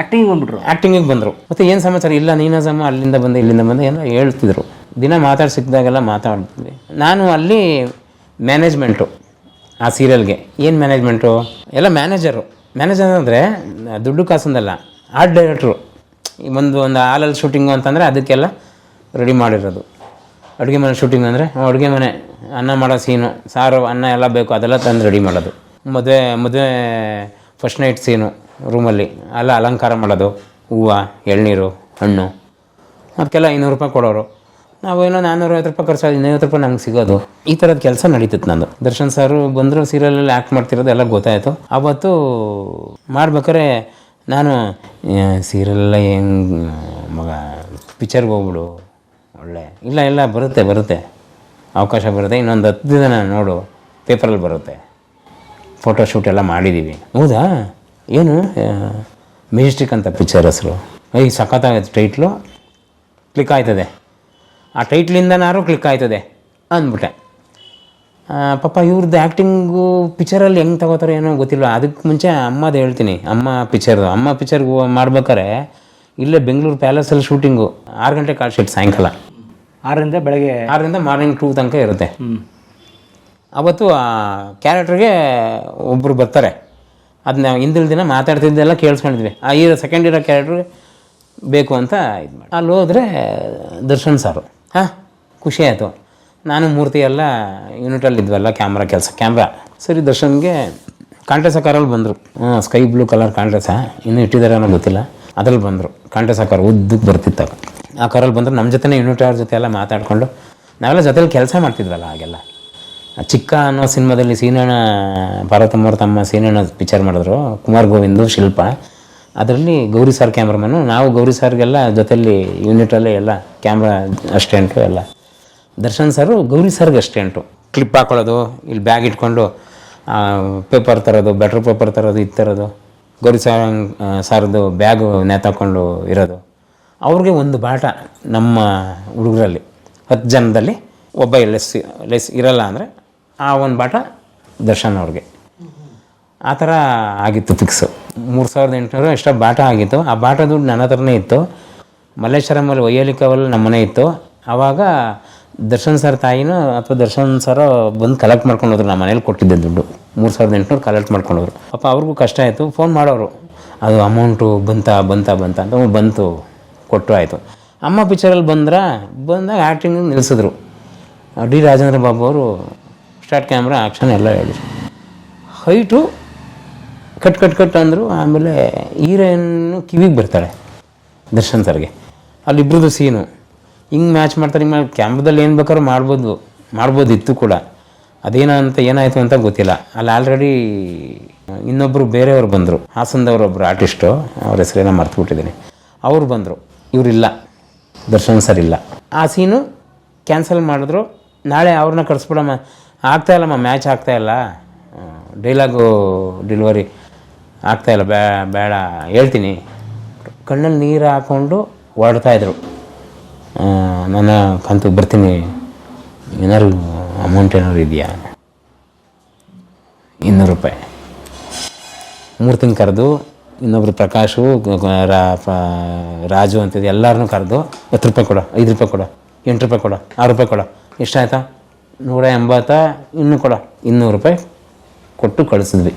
ಆಕ್ಟಿಂಗ್ ಬಂದ್ಬಿಟ್ರು. ಆ್ಯಕ್ಟಿಂಗಿಗೆ ಬಂದರು. ಮತ್ತು ಏನು ಸಮಾಚಾರ? ಇಲ್ಲ ನೀನಾಸಮ್ಮ ಅಲ್ಲಿಂದ ಬಂದೆ, ಇಲ್ಲಿಂದ ಬಂದೆ ಏನೋ ಹೇಳ್ತಿದ್ರು. ದಿನ ಮಾತಾಡಿ ಸಿಕ್ಕಿದಾಗೆಲ್ಲ ಮಾತಾಡ್ತಿದ್ವಿ. ನಾನು ಅಲ್ಲಿ ಮ್ಯಾನೇಜ್ಮೆಂಟು ಆ ಸೀರಿಯಲ್ಗೆ ಏನು ಮ್ಯಾನೇಜ್ಮೆಂಟು ಎಲ್ಲ ಮ್ಯಾನೇಜರು ಮ್ಯಾನೇಜರ್ ಅಂದರೆ, ದುಡ್ಡು ಕಾಸಂದಲ್ಲ ಆರ್ಟ್ ಡೈರೆಕ್ಟ್ರು ಒಂದು ಒಂದು ಹಾಲಲ್ಲಿ ಶೂಟಿಂಗು ಅಂತಂದರೆ ಅದಕ್ಕೆಲ್ಲ ರೆಡಿ ಮಾಡಿರೋದು. ಅಡುಗೆ ಮನೆ ಶೂಟಿಂಗ್ ಅಂದರೆ ಅಡುಗೆ ಮನೆ, ಅನ್ನ ಮಾಡೋ ಸೀನು ಸಾರು, ಅನ್ನ ಎಲ್ಲ ಬೇಕು, ಅದೆಲ್ಲ ತಂದು ರೆಡಿ ಮಾಡೋದು. ಮದುವೆ ಮದುವೆ ಫಸ್ಟ್ ನೈಟ್ ಸೀನು ರೂಮಲ್ಲಿ. ಅಲ್ಲ, ಅಲಂಕಾರ ಮಾಡೋದು, ಹೂವು, ಎಳ್ನೀರು, ಹಣ್ಣು. ಅದಕ್ಕೆಲ್ಲ ಐನೂರು ರೂಪಾಯಿ ಕೊಡೋರು. ನಾವೇನೋ ನಾನ್ನೂರೈವತ್ತು ರೂಪಾಯಿ ಖರ್ಚು ಇನ್ನೈವತ್ತು ರೂಪಾಯಿ ನಮ್ಗೆ ಸಿಗೋದು. ಈ ಥರದ ಕೆಲಸ ನಡೀತಿತ್ತು ನಂದು. ದರ್ಶನ್ ಸಾರು ಬಂದರು, ಸೀರಿಯಲಲ್ಲಿ ಆ್ಯಕ್ಟ್ ಮಾಡ್ತಿರೋದು, ಎಲ್ಲ ಗೊತ್ತಾಯಿತು. ಆವತ್ತು ಮಾಡ್ಬೇಕಾದ್ರೆ ನಾನು ಸೀರಿಯಲೆಲ್ಲ ಹೆಂಗೆ, ಮಗ ಪಿಕ್ಚರ್ಗೆ ಹೋಗ್ಬಿಡು. ಒಳ್ಳೆ. ಇಲ್ಲ ಇಲ್ಲ, ಬರುತ್ತೆ ಬರುತ್ತೆ. ಅವಕಾಶ ಬರುತ್ತೆ. ಇನ್ನೊಂದು ಹತ್ತು ದಿನ ನೋಡು. ಪೇಪರಲ್ಲಿ ಬರುತ್ತೆ. ಫೋಟೋ ಶೂಟ್ ಎಲ್ಲ ಮಾಡಿದ್ದೀವಿ ಹೌದಾ? ಏನು? ಮೆಜೆಸ್ಟಿಕ್ ಅಂತ ಪಿಕ್ಚರ್ ಹೆಸರು. ಈಗ ಸಖತ್ತಾಗುತ್ತೆ ಟೈಟ್ಲು ಕ್ಲಿಕ್ ಆಯ್ತದೆ. ಆ ಟೈಟ್ಲಿಂದನಾರು ಕ್ಲಿಕ್ ಆಯ್ತದೆ ಅಂದ್ಬಿಟ್ಟೆ. ಪಾಪ ಇವ್ರದ್ದು ಆ್ಯಕ್ಟಿಂಗು ಪಿಕ್ಚರಲ್ಲಿ ಹೆಂಗೆ ತಗೋತಾರೋ ಏನೋ ಗೊತ್ತಿಲ್ಲ. ಅದಕ್ಕೆ ಮುಂಚೆ ಅಮ್ಮದು ಹೇಳ್ತೀನಿ. ಅಮ್ಮ ಪಿಕ್ಚರ್ದು ಅಮ್ಮ ಪಿಕ್ಚರ್ಗೆ ಮಾಡ್ಬೇಕಾರೆ ಇಲ್ಲೇ ಬೆಂಗಳೂರು ಪ್ಯಾಲೇಸಲ್ಲಿ ಶೂಟಿಂಗು ಆರು ಗಂಟೆ ಕಾಲ್ ಶೀಟ್ ಸಾಯಂಕಾಲ. ಆರರಿಂದ ಬೆಳಗ್ಗೆ ಆರರಿಂದ ಮಾರ್ನಿಂಗ್ ಟೂ ತನಕ ಇರುತ್ತೆ. ಅವತ್ತು ಆ ಕ್ಯಾರೆಕ್ಟ್ರಿಗೆ ಒಬ್ಬರು ಬರ್ತಾರೆ. ಅದನ್ನ ಹಿಂದಿನ ದಿನ ಮಾತಾಡ್ತಿದ್ದೆಲ್ಲ ಕೇಳಿಸ್ಕೊಂಡಿದ್ವಿ. ಆ ಹೀರೋ ಸೆಕೆಂಡ್ ಇರೋ ಕ್ಯಾರೆಕ್ಟ್ರ್ ಬೇಕು ಅಂತ ಇದು ಮಾಡಿ. ಅಲ್ಲಿ ಹೋದರೆ ದರ್ಶನ್ ಸಾರು. ಹಾಂ, ಖುಷಿ ಆಯಿತು. ನಾನು ಮೂರ್ತಿ ಎಲ್ಲ ಯೂನಿಟಲ್ಲಿ ಇದ್ವಲ್ಲ ಕ್ಯಾಮ್ರಾ ಕೆಲಸ ಕ್ಯಾಮ್ರಾ ಸರಿ, ದರ್ಶನ್ಗೆ ಕಾಂಟ್ರೆಸ ಕಾರಲ್ಲಿ ಬಂದರು. ಸ್ಕೈ ಬ್ಲೂ ಕಲರ್ ಕಾಂಟ್ರೆಸ ಇನ್ನೂ ಇಟ್ಟಿದ್ದಾರೆ ಅನ್ನೋ ಗೊತ್ತಿಲ್ಲ. ಅದ್ರಲ್ಲಿ ಬಂದರು. ಕಾಂಟ್ರೆಸ ಕಾರ್ ಉದ್ದಕ್ಕೆ ಬರ್ತಿತ್ತು ಆ ಕಾರಲ್ಲಿ ಬಂದರು. ನಮ್ಮ ಜೊತೆನೇ ಯೂನಿಟ್ ಅವ್ರ ಜೊತೆ ಎಲ್ಲ ಮಾತಾಡಿಕೊಂಡು ನಾವೆಲ್ಲ ಜೊತೆಲಿ ಕೆಲಸ ಮಾಡ್ತಿದ್ವಲ್ಲ ಹಾಗೆಲ್ಲ. ಚಿಕ್ಕ ಅನ್ನೋ ಸಿನಿಮಾದಲ್ಲಿ ಸೀನಣ್ಣ, ಭಾರತಮ್ಮವ್ರು ತಮ್ಮ ಸೀನಣ್ಣ ಪಿಕ್ಚರ್ ಮಾಡಿದ್ರು, ಕುಮಾರ್ ಗೋವಿಂದು, ಶಿಲ್ಪ. ಅದರಲ್ಲಿ ಗೌರಿ ಸಾರ್ ಕ್ಯಾಮ್ರಾಮನ್ನು ನಾವು ಗೌರಿ ಸಾರ್ಗೆಲ್ಲ ಜೊತೆಯಲ್ಲಿ ಯೂನಿಟಲ್ಲೇ ಎಲ್ಲ ಕ್ಯಾಮ್ರಾ ಅಸ್ಟೆಂಟು ಎಲ್ಲ. ದರ್ಶನ್ ಸಾರು ಗೌರಿ ಸರ್ಗೆ ಅಸ್ಟೆಂಟು ಕ್ಲಿಪ್ ಹಾಕೊಳ್ಳೋದು, ಇಲ್ಲಿ ಬ್ಯಾಗ್ ಇಟ್ಕೊಂಡು ಪೇಪರ್ ತರೋದು ಬೆಟ್ರ್ ಪೇಪರ್ ತರೋದು, ಇದು ತರೋದು. ಗೌರಿ ಸಾರ್ ಸಾರದು ಬ್ಯಾಗು ನೇತಾಕೊಂಡು ಇರೋದು. ಅವ್ರಿಗೆ ಒಂದು ಬಾಟ ನಮ್ಮ ಹುಡುಗರಲ್ಲಿ, ಹತ್ತು ಜನದಲ್ಲಿ ಒಬ್ಬ ಲೆಸ್ ಲೆಸ್ ಇರಲ್ಲ ಅಂದರೆ ಆ ಒಂದು ಬಾಟ ದರ್ಶನ್ ಅವ್ರಿಗೆ. ಆ ಥರ ಆಗಿತ್ತು ಫಿಕ್ಸು ಮೂರು ಸಾವಿರದ ಎಂಟುನೂರು ಎಷ್ಟೋ ಬಾಟ ಆಗಿತ್ತು. ಆ ಬಾಟ ದುಡ್ಡು ನನ್ನ ಹತ್ರನೇ ಇತ್ತು. ಮಲ್ಲೇಶ್ವರಮಲ್ಲಿ ವೈಯಲಿಕವಲ್ಲಿ ನಮ್ಮ ಮನೆ ಇತ್ತು. ಆವಾಗ ದರ್ಶನ್ ಸರ್ ತಾಯಿನೂ ಅಥವಾ ದರ್ಶನ್ ಸರ್ ಬಂದು ಕಲೆಕ್ಟ್ ಮಾಡ್ಕೊಂಡು ಹೋದ್ರು ನಮ್ಮ ಮನೇಲಿ ಕೊಟ್ಟಿದ್ದೆ ದುಡ್ಡು. ಮೂರು ಸಾವಿರದ ಎಂಟುನೂರು ಕಲೆಕ್ಟ್ ಮಾಡ್ಕೊಂಡು ಹೋದ್ರು ಪಾಪ ಅವ್ರಿಗೂ ಕಷ್ಟ ಆಯಿತು. ಫೋನ್ ಮಾಡೋರು. ಅದು ಅಮೌಂಟು ಬಂತ ಬಂತ ಬಂತ ಅಂತ ಬಂತು. ಕೊಟ್ಟು ಆಯಿತು. ಅಮ್ಮ ಪಿಕ್ಚರಲ್ಲಿ ಬಂದ್ರೆ, ಬಂದಾಗ ಆ್ಯಕ್ಟಿಂಗ್ ನಿಲ್ಲಿಸಿದ್ರು ಡಿ ರಾಜೇಂದ್ರ ಬಾಬು ಅವರು ಸ್ಟಾರ್ಟ್ ಕ್ಯಾಮ್ರಾ ಆ್ಯಕ್ಷನ್ ಎಲ್ಲ ಹೇಳಿದ್ರು. ಹೈಟು ಕಟ್ ಕಟ್ ಕಟ್ ಅಂದರು, ಆಮೇಲೆ ಹೀರೋಯಿನ್ನು ಕಿವಿಗೆ ಬರ್ತಾಳೆ ದರ್ಶನ್ ಸರ್ಗೆ. ಅಲ್ಲಿಬ್ರದ್ದು ಸೀನು. ಹಿಂಗೆ ಮ್ಯಾಚ್ ಮಾಡ್ತಾರೆ, ಹಿಂಗೆ ಕ್ಯಾಮ್ರದಲ್ಲಿ ಏನು ಬೇಕಾದ್ರೂ ಮಾಡ್ಬೋದು, ಮಾಡ್ಬೋದಿತ್ತು ಕೂಡ. ಅದೇನ ಅಂತ ಏನಾಯಿತು ಅಂತ ಗೊತ್ತಿಲ್ಲ. ಅಲ್ಲಿ ಆಲ್ರೆಡಿ ಇನ್ನೊಬ್ಬರು ಬೇರೆಯವರು ಬಂದರು. ಹಾಸನದವರೊಬ್ಬರು ಆರ್ಟಿಸ್ಟು ಅವ್ರ ಹೆಸರೇನೋ ಮರ್ತುಬಿಟ್ಟಿದ್ದೀನಿ. ಅವ್ರು ಬಂದರು. ಇವರಿಲ್ಲ. ದರ್ಶನ್ ಸರ್ ಇಲ್ಲ. ಆ ಸೀನು ಕ್ಯಾನ್ಸಲ್ ಮಾಡಿದ್ರು. ನಾಳೆ ಅವ್ರನ್ನ ಕಳಿಸ್ಬಿಡಮ್ಮ ಆಗ್ತಾ ಇಲ್ಲಮ್ಮ ಮ್ಯಾಚ್ ಆಗ್ತಾ ಇಲ್ಲ. ಡೈಲಾಗು ಡೆಲಿವರಿ ಆಗ್ತಾಯಿಲ್ಲ ಬ್ಯಾ ಬೇಡ ಹೇಳ್ತೀನಿ. ಕಣ್ಣಲ್ಲಿ ನೀರು ಹಾಕ್ಕೊಂಡು ಹೊರಡ್ತಾಯಿದ್ರು ನನ್ನ ಕಂತು ಬರ್ತೀನಿ. ಏನಾದ್ರು ಅಮೌಂಟ್ ಏನಾದ್ರು ಇದೆಯಾ? ಇನ್ನೂರು ರೂಪಾಯಿ. ಮೂರು ತಿಂಗ್ ಕರೆದು, ಇನ್ನೊಬ್ರು ಪ್ರಕಾಶು ರಾಜು ಅಂತಿದ್ದು ಎಲ್ಲರನ್ನೂ ಕರೆದು, ಹತ್ತು ರೂಪಾಯಿ ಕೊಡು, ಐದು ರೂಪಾಯಿ ಕೊಡು, ಎಂಟು ರೂಪಾಯಿ ಕೊಡು, ಆರು ರೂಪಾಯಿ ಕೊಡು. ಎಷ್ಟಾಯ್ತಾ? ನೂರ ಎಂಬತ್ತ ಇನ್ನೂ ಕೊಡೋ, ಇನ್ನೂರು ರೂಪಾಯಿ ಕೊಟ್ಟು ಕಳಿಸಿದ್ವಿ.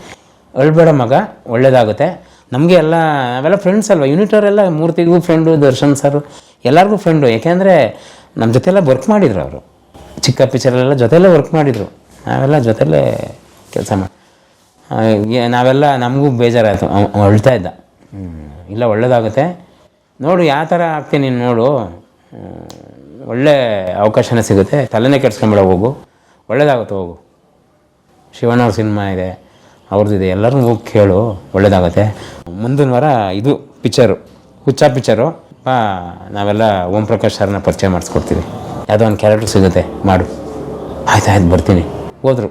ಅಳ್ಬೇಡ ಮಗ, ಒಳ್ಳೇದಾಗುತ್ತೆ. ನಮಗೆ ಎಲ್ಲ, ನಾವೆಲ್ಲ ಫ್ರೆಂಡ್ಸ್ ಅಲ್ವಾ? ಯೂನಿಟವರೆಲ್ಲ ಮೂರ್ತಿಗೂ ಫ್ರೆಂಡು ದರ್ಶನ್ ಸರ್ ಎಲ್ಲರಿಗೂ ಫ್ರೆಂಡು ಯಾಕೆಂದರೆ ನಮ್ಮ ಜೊತೆಲ್ಲ ವರ್ಕ್ ಮಾಡಿದ್ರು ಅವರು. ಚಿಕ್ಕ ಪಿಕ್ಚರಲ್ಲೆಲ್ಲ ಜೊತೆಲೇ ವರ್ಕ್ ಮಾಡಿದರು. ನಾವೆಲ್ಲ ಜೊತೆಲೇ ಕೆಲಸ ಮಾಡಿ ನಾವೆಲ್ಲ, ನಮಗೂ ಬೇಜಾರಾಯಿತು. ಅಳ್ತಾ ಇದ್ದ. ಇಲ್ಲ, ಒಳ್ಳೇದಾಗುತ್ತೆ. ನೋಡು, ಯಾವ ಥರ ಆಗ್ತೀನಿ ನೋಡು. ಒಳ್ಳೆ ಅವಕಾಶನೇ ಸಿಗುತ್ತೆ. ತಲೆನೇ ಕೆಡ್ಸ್ಕೊಂಬೇಡ ಹೋಗು. ಒಳ್ಳೇದಾಗುತ್ತೆ ಹೋಗು. ಶಿವಣ್ಣವ್ರ ಸಿನಿಮಾ ಇದೆ. ಅವ್ರದ್ದಿದೆ ಎಲ್ಲರೂ ಹೋಗಿ ಕೇಳು. ಒಳ್ಳೇದಾಗುತ್ತೆ. ಮುಂದಿನ ವಾರ ಇದು ಪಿಕ್ಚರು. ಹುಚ್ಚ ಪಿಕ್ಚರು. ನಾವೆಲ್ಲ ಓಂ ಪ್ರಕಾಶ್ ಸರ್ನ ಪರಿಚಯ ಮಾಡಿಸ್ಕೊಡ್ತೀವಿ. ಯಾವುದೋ ಒಂದು ಕ್ಯಾರೆಕ್ಟರ್ ಸಿಗುತ್ತೆ. ಮಾಡು. ಆಯ್ತು ಆಯ್ತು ಬರ್ತೀನಿ. ಹೋದ್ರು.